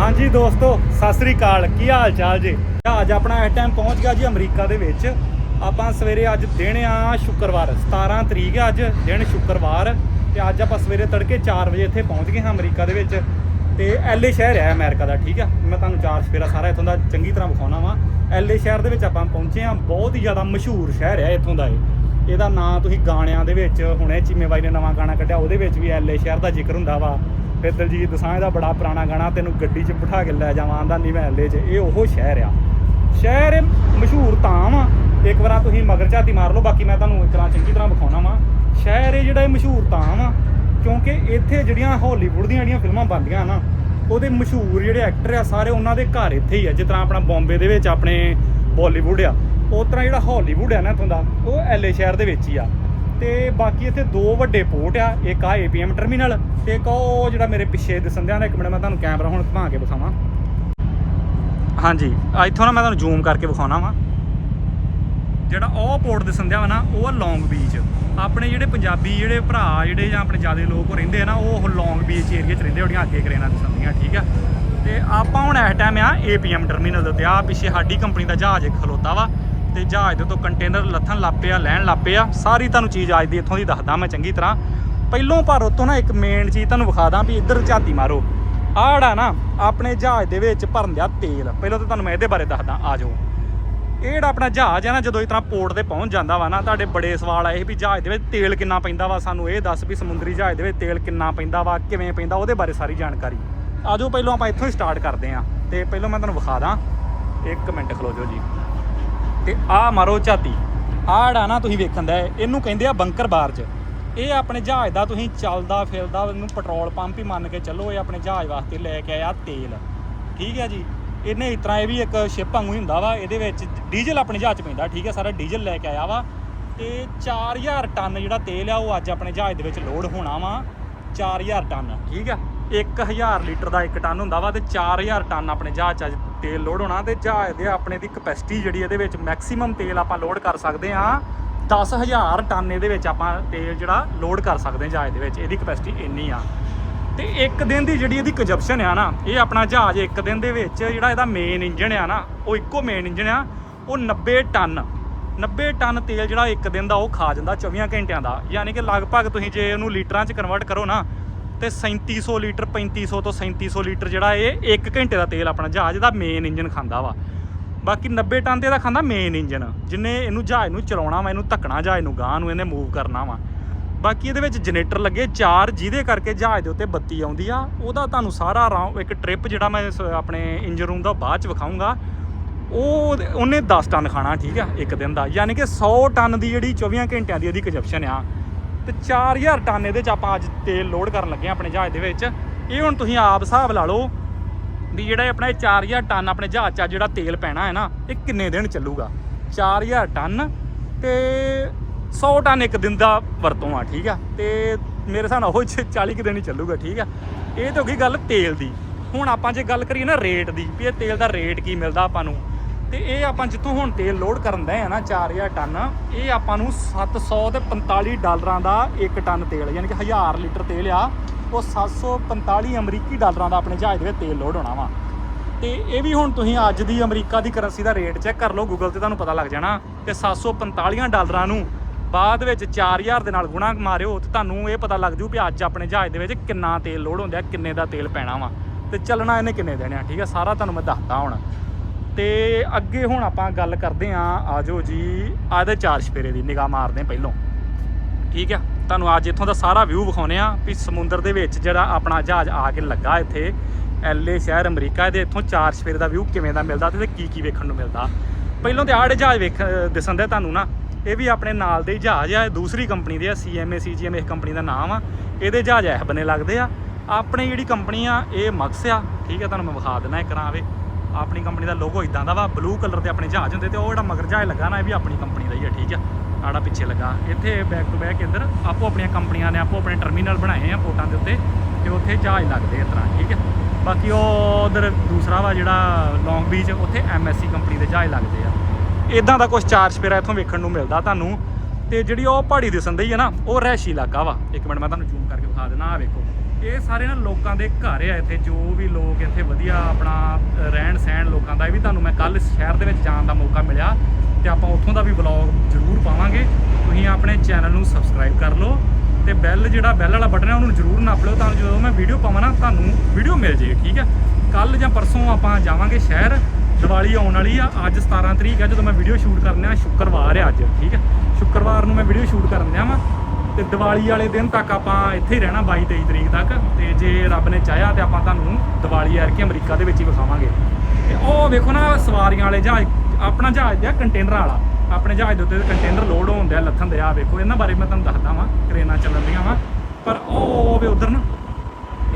ਹਾਂਜੀ ਦੋਸਤੋ, ਸਤਿ ਸ੍ਰੀ ਅਕਾਲ। ਕੀ ਹਾਲ ਚਾਲ ਜੀ ਅੱਜ ਆਪਣਾ ਇਸ ਟਾਈਮ ਪਹੁੰਚ ਗਿਆ ਜੀ ਅਮਰੀਕਾ ਦੇ ਵਿੱਚ। ਆਪਾਂ ਸਵੇਰੇ ਅੱਜ ਦਿਨ ਆ ਸ਼ੁੱਕਰਵਾਰ 17 ਤਰੀਕ ਹੈ ਅੱਜ ਦਿਨ ਸ਼ੁੱਕਰਵਾਰ। ਤੇ ਅੱਜ ਆਪਾਂ ਸਵੇਰੇ ਤੜਕੇ 4 ਵਜੇ ਇੱਥੇ ਪਹੁੰਚ ਗਏ ਹਾਂ ਅਮਰੀਕਾ ਦੇ ਵਿੱਚ। ਤੇ ਐਲਏ ਸ਼ਹਿਰ ਹੈ ਅਮਰੀਕਾ ਦਾ, ਠੀਕ ਆ? ਮੈਂ ਤੁਹਾਨੂੰ ਚਾਰ ਸਫੇਰਾ ਸਾਰਾ ਇੱਥੋਂ ਦਾ ਚੰਗੀ ਤਰ੍ਹਾਂ ਵਿਖਾਉਣਾ ਵਾ। ਐਲਏ ਸ਼ਹਿਰ ਦੇ ਵਿੱਚ ਆਪਾਂ ਪਹੁੰਚੇ ਹਾਂ, ਬਹੁਤ ਹੀ ਜ਼ਿਆਦਾ ਮਸ਼ਹੂਰ ਸ਼ਹਿਰ ਹੈ ਇੱਥੋਂ ਦਾ ਇਹ। ਇਹਦਾ ਨਾਂ ਤੁਸੀਂ ਗਾਣਿਆਂ ਦੇ ਵਿੱਚ, ਹੁਣੇ ਚੀਮੇ ਬਾਈ ਨੇ ਨਵਾਂ ਗਾਣਾ ਕੱਢਿਆ, ਉਹਦੇ ਵਿੱਚ ਵੀ ਐਲਏ ਸ਼ਹਿਰ ਦਾ ਜ਼ਿਕਰ ਹੁੰਦਾ ਵਾ। ਫਿਰ ਦਲਜੀਤ ਦਸਾਂਝ ਦਾ ਬੜਾ ਪੁਰਾਣਾ ਗਾਣਾ, ਤੈਨੂੰ ਗੱਡੀ 'ਚ ਬਿਠਾ ਕੇ ਲੈ ਜਾਵਾਂ ਆਂਦਾ ਨਹੀਂ ਮੈਂ ਐਲਏ 'ਚ। ਇਹ ਉਹ ਸ਼ਹਿਰ ਆ। ਸ਼ਹਿਰ ਇਹ ਮਸ਼ਹੂਰ ਤਾਂ ਵਾ। ਇੱਕ ਵਾਰ ਤੁਸੀਂ ਮਗਰ ਝਾਤੀ ਮਾਰ ਲਓ, ਬਾਕੀ ਮੈਂ ਤੁਹਾਨੂੰ ਇੱਕ ਤਰ੍ਹਾਂ ਚੰਗੀ ਤਰ੍ਹਾਂ ਵਿਖਾਉਣਾ ਵਾ। ਸ਼ਹਿਰ ਇਹ ਜਿਹੜਾ ਇਹ ਮਸ਼ਹੂਰ ਤਾਂ ਵਾ, ਕਿਉਂਕਿ ਇੱਥੇ ਜਿਹੜੀਆਂ ਹਾਲੀਵੁੱਡ ਦੀਆਂ ਜਿਹੜੀਆਂ ਫਿਲਮਾਂ ਬਣਦੀਆਂ ਨਾ, ਉਹਦੇ ਮਸ਼ਹੂਰ ਜਿਹੜੇ ਐਕਟਰ ਆ, ਸਾਰੇ ਉਹਨਾਂ ਦੇ ਘਰ ਇੱਥੇ ਹੀ ਆ। ਜਿਸ ਤਰ੍ਹਾਂ ਆਪਣਾ ਬੰਬੇ ਦੇ ਵਿੱਚ ਆਪਣੇ ਬਾਲੀਵੁੱਡ ਆ, ਉਸ ਤਰ੍ਹਾਂ ਜਿਹੜਾ ਹਾਲੀਵੁੱਡ ਆ ਨਾ ਇੱਥੋਂ ਦਾ, ਉਹ ਐਲਏ ਸ਼ਹਿਰ ਦੇ ਵਿੱਚ ਹੀ ਆ। ਤੇ ਬਾਕੀ ਇੱਥੇ ਦੋ ਵੱਡੇ ਪੋਰਟ ਆ, ਇੱਕ ਆ ਏਪੀਐਮ ਟਰਮੀਨਲ ਤੇ ਇੱਕ ਉਹ ਜਿਹੜਾ ਮੇਰੇ ਪਿੱਛੇ ਦਿਸਣ ਦਿਆਂ ਨਾ ਇੱਕ ਮਿੰਟ ਮੈਂ ਤੁਹਾਨੂੰ ਕੈਮਰਾ ਹੁਣ ਘੁਮਾ ਕੇ ਵਿਖਾਵਾਂ। ਹਾਂਜੀ ਇੱਥੋਂ ਨਾ ਮੈਂ ਤੁਹਾਨੂੰ ਜ਼ੂਮ ਕਰਕੇ ਵਿਖਾਉਣਾ ਵਾ। ਜਿਹੜਾ ਉਹ ਪੋਰਟ ਦਿਸਣ ਦਿਆਂ ਵਾ ਨਾ, ਉਹ ਆ ਲੌਂਗ ਬੀਚ ਆਪਣੇ ਜਿਹੜੇ ਪੰਜਾਬੀ ਜਿਹੜੇ ਭਰਾ, ਜਿਹੜੇ ਜਾਂ ਆਪਣੇ ਜਿਆਦੇ ਲੋਕ ਰਹਿੰਦੇ ਆ ਨਾ, ਉਹ ਲੌਂਗ ਬੀਚ ਏਰੀਆ 'ਚ ਰਹਿੰਦੇ ਉਹਦੀਆਂ ਅੱਗੇ ਕਰੇਨਾ ਦਿਸਣਦੀਆਂ ਠੀਕ ਆ। ਤੇ ਆਪਾਂ ਹੁਣ ਇਸ ਟਾਈਮ ਆ ਏਪੀਐਮ ਟਰਮੀਨਲ ਦੇ ਉੱਤੇ। ਆ ਪਿੱਛੇ ਸਾਡੀ ਕੰਪਨੀ ਦਾ ਜਹਾਜ਼ ਇੱਕ ਖਲੋਤਾ ਵਾ। ਤੇ ਜਹਾਜ਼ ਦੇ ਤੋਂ ਕੰਟੇਨਰ ਲੱਥਣ ਲੱਪੇ ਆ ਲੈਣ ਲੱਪੇ ਆ ਸਾਰੀ ਤੁਹਾਨੂੰ ਚੀਜ਼ ਅੱਜ ਦੀ ਇੱਥੋਂ ਦੀ ਦੱਸਦਾ ਮੈਂ ਚੰਗੀ ਤਰ੍ਹਾਂ। ਪਹਿਲੋਂ ਪਰ ਉਤੋਂ ਨਾ ਇੱਕ ਮੇਨ ਚੀਜ਼ ਤੁਹਾਨੂੰ ਵਿਖਾ ਦਾਂ ਵੀ ਇੱਧਰ ਝਾਤੀ ਮਾਰੋ। ਆਹ ਨਾ ਆਪਣੇ ਜਹਾਜ਼ ਦੇ ਵਿੱਚ ਭਰਨ ਦਿਆ ਤੇਲ। ਪਹਿਲਾਂ ਤਾਂ ਤੁਹਾਨੂੰ ਮੈਂ ਇਹਦੇ ਬਾਰੇ ਦੱਸਦਾ, ਆ ਜਾਓ। ਇਹ ਜਿਹੜਾ ਆਪਣਾ ਜਹਾਜ਼ ਹੈ ਨਾ, ਜਦੋਂ ਇਸ ਤਰ੍ਹਾਂ ਪੋਰਟ ਤੇ ਪਹੁੰਚ ਜਾਂਦਾ ਵਾ ਨਾ, ਤੁਹਾਡੇ ਬੜੇ ਸਵਾਲ ਆਏ ਵੀ ਜਹਾਜ਼ ਦੇ ਵਿੱਚ ਤੇਲ ਕਿੰਨਾ ਪੈਂਦਾ ਵਾ। ਸਾਨੂੰ ਇਹ ਦੱਸ ਵੀ ਸਮੁੰਦਰੀ ਜਹਾਜ਼ ਦੇ ਵਿੱਚ ਤੇਲ ਕਿੰਨਾ ਪੈਂਦਾ ਵਾ, ਕਿਵੇਂ ਪੈਂਦਾ, ਉਹਦੇ ਬਾਰੇ ਸਾਰੀ ਜਾਣਕਾਰੀ। ਆਜੋ ਪਹਿਲਾਂ ਆਪਾਂ ਇੱਥੋਂ ਹੀ ਸਟਾਰਟ ਕਰਦੇ ਆਂ ਤੇ ਪਹਿਲਾਂ ਮੈਂ ਤੁਹਾਨੂੰ ਵਿਖਾ ਦਾਂ। ਇੱਕ ਮਿੰਟ ਖਲੋ ਜਾਓ ਜੀ। ਤੇ ਆਹ ਮਾਰੋ ਝਾਤੀ। ਆਹ ਜਿਹੜਾ ਨਾ ਤੁਸੀਂ ਵੇਖਣ ਦਾ ਇਹਨੂੰ ਕਹਿੰਦੇ ਆ ਬੰਕਰ ਬਾਰਜ ਇਹ ਆਪਣੇ ਜਹਾਜ਼ ਦਾ ਤੁਸੀਂ ਚੱਲਦਾ ਫਿਰਦਾ ਇਹਨੂੰ ਪੈਟਰੋਲ ਪੰਪ ਹੀ ਮੰਨ ਕੇ ਚੱਲੋ, ਇਹ ਆਪਣੇ ਜਹਾਜ਼ ਵਾਸਤੇ ਲੈ ਕੇ ਆਇਆ ਤੇਲ। ਠੀਕ ਹੈ ਜੀ? ਇਹਨੇ ਇਸ ਤਰ੍ਹਾਂ ਇਹ ਵੀ ਇੱਕ ਸ਼ਿਪ ਵਾਂਗੂ ਹੀ ਹੁੰਦਾ ਵਾ, ਇਹਦੇ ਵਿੱਚ ਡੀਜ਼ਲ ਆਪਣੇ ਜਹਾਜ਼ 'ਚ ਪੈਂਦਾ, ਠੀਕ ਹੈ? ਸਾਰਾ ਡੀਜ਼ਲ ਲੈ ਕੇ ਆਇਆ ਵਾ। ਤੇ 4000 ਟਨ ਜਿਹੜਾ ਤੇਲ ਆ, ਉਹ ਅੱਜ ਆਪਣੇ ਜਹਾਜ਼ ਦੇ ਵਿੱਚ ਲੋਡ ਹੋਣਾ ਵਾ। 4000 ਟਨ, ਠੀਕ ਆ 1000 ਲੀਟਰ ਦਾ ਇੱਕ ਟਨ ਹੁੰਦਾ ਵਾ ਤੇ 4000 ਟਨ ਆਪਣੇ ਜਹਾਜ਼ 'ਚ ਅੱਜ ਤੇਲ ਲੋਡ ਹੋਣਾ ਤੇ ਜਹਾਜ਼ ਦੇ ਆਪਣੇ ਦੀ ਕਪੈਸਿਟੀ ਜਿਹੜੀ ਇਹਦੇ ਵਿੱਚ ਮੈਕਸਿਮਮ ਤੇਲ ਆਪਾਂ ਲੋਡ ਕਰ ਸਕਦੇ ਆ 10000 ਟਨ ਇਹਦੇ ਵਿੱਚ ਆਪਾਂ ਤੇਲ ਜਿਹੜਾ ਲੋਡ ਕਰ ਸਕਦੇ ਹਾਂ ਜਹਾਜ਼ ਦੇ ਵਿੱਚ, ਇਹਦੀ ਕਪੈਸਿਟੀ ਇੰਨੀ ਆ। ਤੇ ਇੱਕ ਦਿਨ ਦੀ ਜਿਹੜੀ ਇਹਦੀ ਕੰਜਪਸ਼ਨ ਆ ਨਾ, ਇਹ ਆਪਣਾ ਜਹਾਜ਼ ਇੱਕ ਦਿਨ ਦੇ ਵਿੱਚ ਜਿਹੜਾ ਇਹਦਾ ਮੇਨ ਇੰਜਨ ਆ ਨਾ, ਉਹ ਇੱਕੋ ਮੇਨ ਇੰਜਨ ਆ, ਉਹ 90 ਟਨ 90 ਟਨ ਤੇਲ ਜਿਹੜਾ ਇੱਕ ਦਿਨ ਦਾ ਉਹ ਖਾ ਜਾਂਦਾ 24 ਘੰਟਿਆਂ ਦਾ। ਯਾਨੀ ਕਿ ਲਗਭਗ ਤੁਸੀਂ ਜੇ ਉਹਨੂੰ ਲੀਟਰਾਂ 'ਚ ਕਨਵਰਟ ਕਰੋ ਨਾ ਤੇ 3700 ਲੀਟਰ 3500 ਤੋਂ 3700 ਲੀਟਰ ਜਿਹੜਾ ਇਹ 1 ਘੰਟੇ ਦਾ ਤੇਲ ਆਪਣਾ ਜਹਾਜ਼ ਦਾ ਮੇਨ ਇੰਜਨ ਖਾਂਦਾ ਵਾ। ਬਾਕੀ 90 ਟਨ ਤੇ ਇਹਦਾ ਖਾਂਦਾ ਮੇਨ ਇੰਜਨ ਜਿੰਨੇ ਇਹਨੂੰ ਜਹਾਜ਼ ਨੂੰ ਚਲਾਉਣਾ ਵਾ, ਇਹਨੂੰ ਧੱਕਣਾ, ਜਹਾਜ਼ ਨੂੰ ਗਾਂ ਨੂੰ ਇਹਨੇ ਮੂਵ ਕਰਨਾ ਵਾ। ਬਾਕੀ ਇਹਦੇ ਵਿੱਚ ਜਨਰੇਟਰ ਲੱਗੇ ਚਾਰ, ਜਿਹਦੇ ਕਰਕੇ ਜਹਾਜ਼ ਦੇ ਉੱਤੇ ਬੱਤੀ ਆਉਂਦੀ ਆ, ਉਹਦਾ ਤੁਹਾਨੂੰ ਸਾਰਾ ਰਾਉ- ਇੱਕ ਟ੍ਰਿਪ ਜਿਹੜਾ ਮੈਂ ਆਪਣੇ ਇੰਜਨ ਰੂਮ ਦਾ ਬਾਅਦ ਚ ਵਿਖਾਉਂਗਾ ਉਹ ਉਹਨੇ 10 ਟਨ ਖਾਣਾ, ਠੀਕ ਆ, ਇੱਕ ਦਿਨ ਦਾ। ਯਾਨੀ ਕਿ 100 ਟਨ ਦੀ ਜਿਹੜੀ 24 ਘੰਟਿਆਂ ਦੀ ਇਹਦੀ ਕੰਜਪਸ਼ਨ ਆ। ਤੇ 4000 ਟਨ ਇਹਦੇ ਚ ਆਪਾਂ ਅੱਜ ਤੇਲ ਲੋਡ ਕਰਨ ਲੱਗੇ ਆ ਆਪਣੇ ਜਹਾਜ਼ ਦੇ ਵਿੱਚ। ਇਹ ਹੁਣ ਤੁਸੀਂ ਆਪ ਹਿਸਾਬ ਲਾ ਲਓ ਵੀ ਜਿਹੜਾ ਆਪਣਾ ਇਹ 4000 ਟਨ ਆਪਣੇ ਜਹਾਜ਼ 'ਚ ਆ ਜਿਹੜਾ ਤੇਲ ਪੈਣਾ ਹੈ ਨਾ, ਇਹ ਕਿੰਨੇ ਦਿਨ ਚੱਲੂਗਾ? 4000 ਟਨ ਤੇ 100 ਟਨ ਇੱਕ ਦਿਨ ਦਾ ਵਰਤੋਂ ਆ, ਠੀਕ ਆ? ਤੇ ਮੇਰੇ ਹਿਸਾਬ ਨਾਲ ਉਹ 'ਚ 40 ਕੁ ਦਿਨ ਹੀ ਚੱਲੂਗਾ, ਠੀਕ ਆ? ਇਹ ਤਾਂ ਹੋ ਗਈ ਗੱਲ ਤੇਲ ਦੀ। ਹੁਣ ਆਪਾਂ ਜੇ ਗੱਲ ਕਰੀਏ ਨਾ ਰੇਟ ਦੀ, ਵੀ ਇਹ ਤੇਲ ਦਾ ਰੇਟ ਕੀ ਮਿਲਦਾ ਆਪਾਂ ਨੂੰ? ਤੇ ਇਹ ਆਪਾਂ ਜਿੱਥੋਂ ਹੁਣ ਤੇਲ ਲੋਡ ਕਰਨ ਦੇ ਆ ਨਾ 4000 ਟਨ, ਇਹ ਆਪਾਂ ਨੂੰ 700 ਤੇ 45 ਡਾਲਰਾਂ ਦਾ ਇੱਕ ਟਨ ਤੇਲ, ਯਾਨੀ ਕਿ 1000 ਲੀਟਰ ਤੇਲ ਆ। ਉਹ 745 ਅਮਰੀਕੀ ਡਾਲਰਾਂ ਦਾ ਆਪਣੇ ਜਹਾਜ਼ ਦੇ ਵਿੱਚ ਤੇਲ ਲੋਡ ਹੋਣਾ ਵਾ। ਤੇ ਇਹ ਵੀ ਹੁਣ ਤੁਸੀਂ ਅੱਜ ਦੀ ਅਮਰੀਕਾ ਦੀ ਕਰੰਸੀ ਦਾ ਰੇਟ ਚੈੱਕ ਕਰ ਲਓ ਗੂਗਲ ਤੇ ਤੁਹਾਨੂੰ ਪਤਾ ਲੱਗ ਜਾਣਾ। ਤੇ 745 ਡਾਲਰਾਂ ਨੂੰ ਬਾਅਦ ਵਿੱਚ 4000 ਦੇ ਨਾਲ ਗੁਣਾ ਮਾਰਿਓ, ਤੇ ਤੁਹਾਨੂੰ ਇਹ ਪਤਾ ਲੱਗ ਜੂ ਵੀ ਅੱਜ ਆਪਣੇ ਜਹਾਜ਼ ਦੇ ਵਿੱਚ ਕਿੰਨਾ ਤੇਲ ਲੋਡ ਹੁੰਦਾ ਕਿੰਨੇ ਦਾ ਤੇਲ ਪੈਣਾ ਵਾ। ਤੇ ਚੱਲਣਾ ਇਹਨੇ ਕਿੰਨੇ ਦੇਣੇ ਆ, ਠੀਕ ਆ? ਸਾਰਾ ਤੁਹਾਨੂੰ ਮੈਂ ਦੱਸਦਾ ਹੁਣ। ਤੇ ਅੱਗੇ ਹੁਣ ਆਪਾਂ ਗੱਲ ਕਰਦੇ ਆਂ ਆਜੋ ਜੀ, ਆਦੇ ਚਾਰ ਛਪੇਰੇ ਦੀ ਨਿਗਾਹ ਮਾਰਦੇ ਆਂ ਪਹਿਲੋਂ। ਠੀਕ ਆ? ਤੁਹਾਨੂੰ ਅੱਜ ਇੱਥੋਂ ਦਾ ਸਾਰਾ ਵਿਊ ਵਿਖਾਉਨੇ ਆ ਵੀ ਸਮੁੰਦਰ ਦੇ ਵਿੱਚ ਜਿਹੜਾ ਆਪਣਾ ਜਹਾਜ਼ ਆ ਕੇ ਲੱਗਾ ਇੱਥੇ, ਐਲਏ ਸ਼ਹਿਰ ਅਮਰੀਕਾ ਦੇ ਇੱਥੋਂ ਚਾਰ ਛਪੇਰੇ ਦਾ ਵਿਊ ਕਿਵੇਂ ਦਾ ਮਿਲਦਾ ਤੇ ਕੀ ਕੀ ਵੇਖਣ ਨੂੰ ਮਿਲਦਾ। ਪਹਿਲੋਂ ਤੇ ਆੜੇ ਜਹਾਜ਼ ਵੇਖ ਦਿਸਣ ਦੇ ਤੁਹਾਨੂੰ ਨਾ, ਇਹ ਵੀ ਆਪਣੇ ਨਾਲ ਦੇ ਜਹਾਜ਼ ਆ ਦੂਸਰੀ ਕੰਪਨੀ ਦੇ ਆ ਸੀਐਮਏ ਸੀਜੀਐਮ ਇਸ ਕੰਪਨੀ ਦਾ ਨਾਮ ਆ। ਇਹਦੇ ਜਹਾਜ਼ ਇਹ ਬਨੇ ਲੱਗਦੇ ਆ। ਆਪਣੀ ਜਿਹੜੀ ਕੰਪਨੀ ਆ, ਇਹ ਮਕਸ ਆ। ਠੀਕ ਆ, ਤੁਹਾਨੂੰ ਮੈਂ ਵਿਖਾ ਦਿੰਦਾ ਇੱਕ ਰਾਂ ਆਵੇ ਆਪਣੀ ਕੰਪਨੀ ਦਾ ਲੋਗੋ ਇਦਾਂ ਦਾ ਵਾ ਬਲੂ ਕਲਰ ਦੇ ਆਪਣੇ ਜਹਾਜ਼ ਹੁੰਦੇ ਤੇ ਉਹ ਜਿਹੜਾ ਮਗਰ ਜਹਾਜ਼ ਲੱਗਾ ਨਾ, ਇਹ ਵੀ ਆਪਣੀ ਕੰਪਨੀ ਦਾ ਹੀ ਆ, ਠੀਕ ਆ? ਆੜਾ ਪਿੱਛੇ ਲੱਗਾ। ਇੱਥੇ ਬੈਕ ਟੂ ਬੈਕ ਇੱਧਰ ਆਪੋ ਆਪਣੀਆਂ ਕੰਪਨੀਆਂ ਨੇ ਆਪੋ ਆਪਣੇ ਟਰਮੀਨਲ ਬਣਾਏ ਆ ਪੋਰਟਾਂ ਦੇ ਉੱਤੇ ਤੇ ਉੱਥੇ ਜਹਾਜ਼ ਲੱਗਦੇ ਇਸ ਤਰ੍ਹਾਂ, ਠੀਕ ਹੈ ਬਾਕੀ ਉਹ ਉਧਰ ਦੂਸਰਾ ਵਾ ਜਿਹੜਾ ਲੌਂਗ ਬੀਚ ਉੱਥੇ ਐਮਐਸਸੀ ਕੰਪਨੀ ਦੇ ਜਹਾਜ਼ ਲੱਗਦੇ ਆ। ਇਦਾਂ ਦਾ ਕੁਝ ਚਾਰ ਸਪੇਰਾ ਇੱਥੋਂ ਵੇਖਣ ਨੂੰ ਮਿਲਦਾ ਤੁਹਾਨੂੰ। ਤੇ ਜਿਹੜੀ ਉਹ ਪਹਾੜੀ ਦਿਸਣ ਦੀ ਹੈ ਨਾ, ਉਹ ਰਹਿਸ਼ੀ ਇਲਾਕਾ ਵਾ। ਇੱਕ ਮਿੰਟ, ਮੈਂ ਤੁਹਾਨੂੰ ਜ਼ੂਮ ਕਰਕੇ ਵਿਖਾ ਦੇਣਾ ਆ ਵੇਖੋ। ਇਹ ਸਾਰੇ ਨਾ ਲੋਕਾਂ ਦੇ ਘਰ ਆ ਇੱਥੇ, ਜੋ ਵੀ ਲੋਕ ਇੱਥੇ ਵਧੀਆ ਆਪਣਾ ਰਹਿਣ ਸਹਿਣ ਲੋਕਾਂ ਦਾ, ਇਹ ਵੀ ਤੁਹਾਨੂੰ ਮੈਂ ਕੱਲ ਸ਼ਹਿਰ ਦੇ ਵਿੱਚ ਜਾਣ ਦਾ ਮੌਕਾ ਮਿਲਿਆ ਤੇ ਆਪਾਂ ਉੱਥੋਂ ਦਾ ਵੀ ਵਲੌਗ ਜ਼ਰੂਰ ਪਾਵਾਂਗੇ। ਤੁਸੀਂ ਆਪਣੇ ਚੈਨਲ ਨੂੰ ਸਬਸਕ੍ਰਾਈਬ ਕਰ ਲਓ ਤੇ ਬੈਲ ਜਿਹੜਾ ਬੈਲ ਵਾਲਾ ਬਟਨ ਹੈ ਉਹਨੂੰ ਜ਼ਰੂਰ ਨਾਪ ਲਿਓ ਤਾਂ ਜਦੋਂ ਮੈਂ ਵੀਡੀਓ ਪਾਵਾਂ ਨਾ, ਤੁਹਾਨੂੰ ਵੀਡੀਓ ਮਿਲ ਜੇ ਠੀਕ ਹੈ ਕੱਲ ਜਾਂ ਪਰਸੋਂ ਆਪਾਂ ਜਾਵਾਂਗੇ ਸ਼ਹਿਰ, ਦੀਵਾਲੀ ਆਉਣ ਵਾਲੀ ਆ, ਅੱਜ 17 ਤਰੀਕ ਆ, ਜਦੋਂ ਮੈਂ ਵੀਡੀਓ ਸ਼ੂਟ ਕਰਨ ਆ, ਸ਼ੁੱਕਰਵਾਰ ਆ ਅੱਜ, ਠੀਕ ਹੈ ਸ਼ੁੱਕਰਵਾਰ ਨੂੰ ਮੈਂ ਵੀਡੀਓ ਸ਼ੂਟ ਕਰਨ ਦਿਆਂ ਵਾਂ। ਤੇ ਦੀਵਾਲੀ ਵਾਲੇ ਦਿਨ ਤੱਕ ਆਪਾਂ ਇੱਥੇ ਹੀ ਰਹਿਣਾ 22 23 ਤਰੀਕ ਤੱਕ। ਤੇ ਜੇ ਰੱਬ ਨੇ ਚਾਹਿਆ ਤੇ ਆਪਾਂ ਤੁਹਾਨੂੰ ਦੀਵਾਲੀ ਯਾਰ ਕੇ ਅਮਰੀਕਾ ਦੇ ਵਿੱਚ ਹੀ ਵਿਖਾਵਾਂਗੇ। ਤੇ ਉਹ ਵੇਖੋ ਨਾ, ਸਵਾਰੀਆਂ ਵਾਲੇ ਜਹਾਜ਼, ਆਪਣਾ ਜਹਾਜ਼ ਆ ਕੰਟੇਨਰ ਵਾਲਾ। ਆਪਣੇ ਜਹਾਜ਼ ਦੇ ਉੱਤੇ ਕੰਟੇਨਰ ਲੋਡ ਹੋਣ ਆ ਲੱਥਣ ਦੇ ਆ ਵੇਖੋ, ਇਹਨਾਂ ਬਾਰੇ ਮੈਂ ਤੁਹਾਨੂੰ ਦੱਸਦਾ ਵਾਂ, ਕਰੇਨਾਂ ਚੱਲਣ ਦੀਆਂ ਵਾਂ। ਪਰ ਉਹ ਵੇ ਉਧਰ ਨਾ,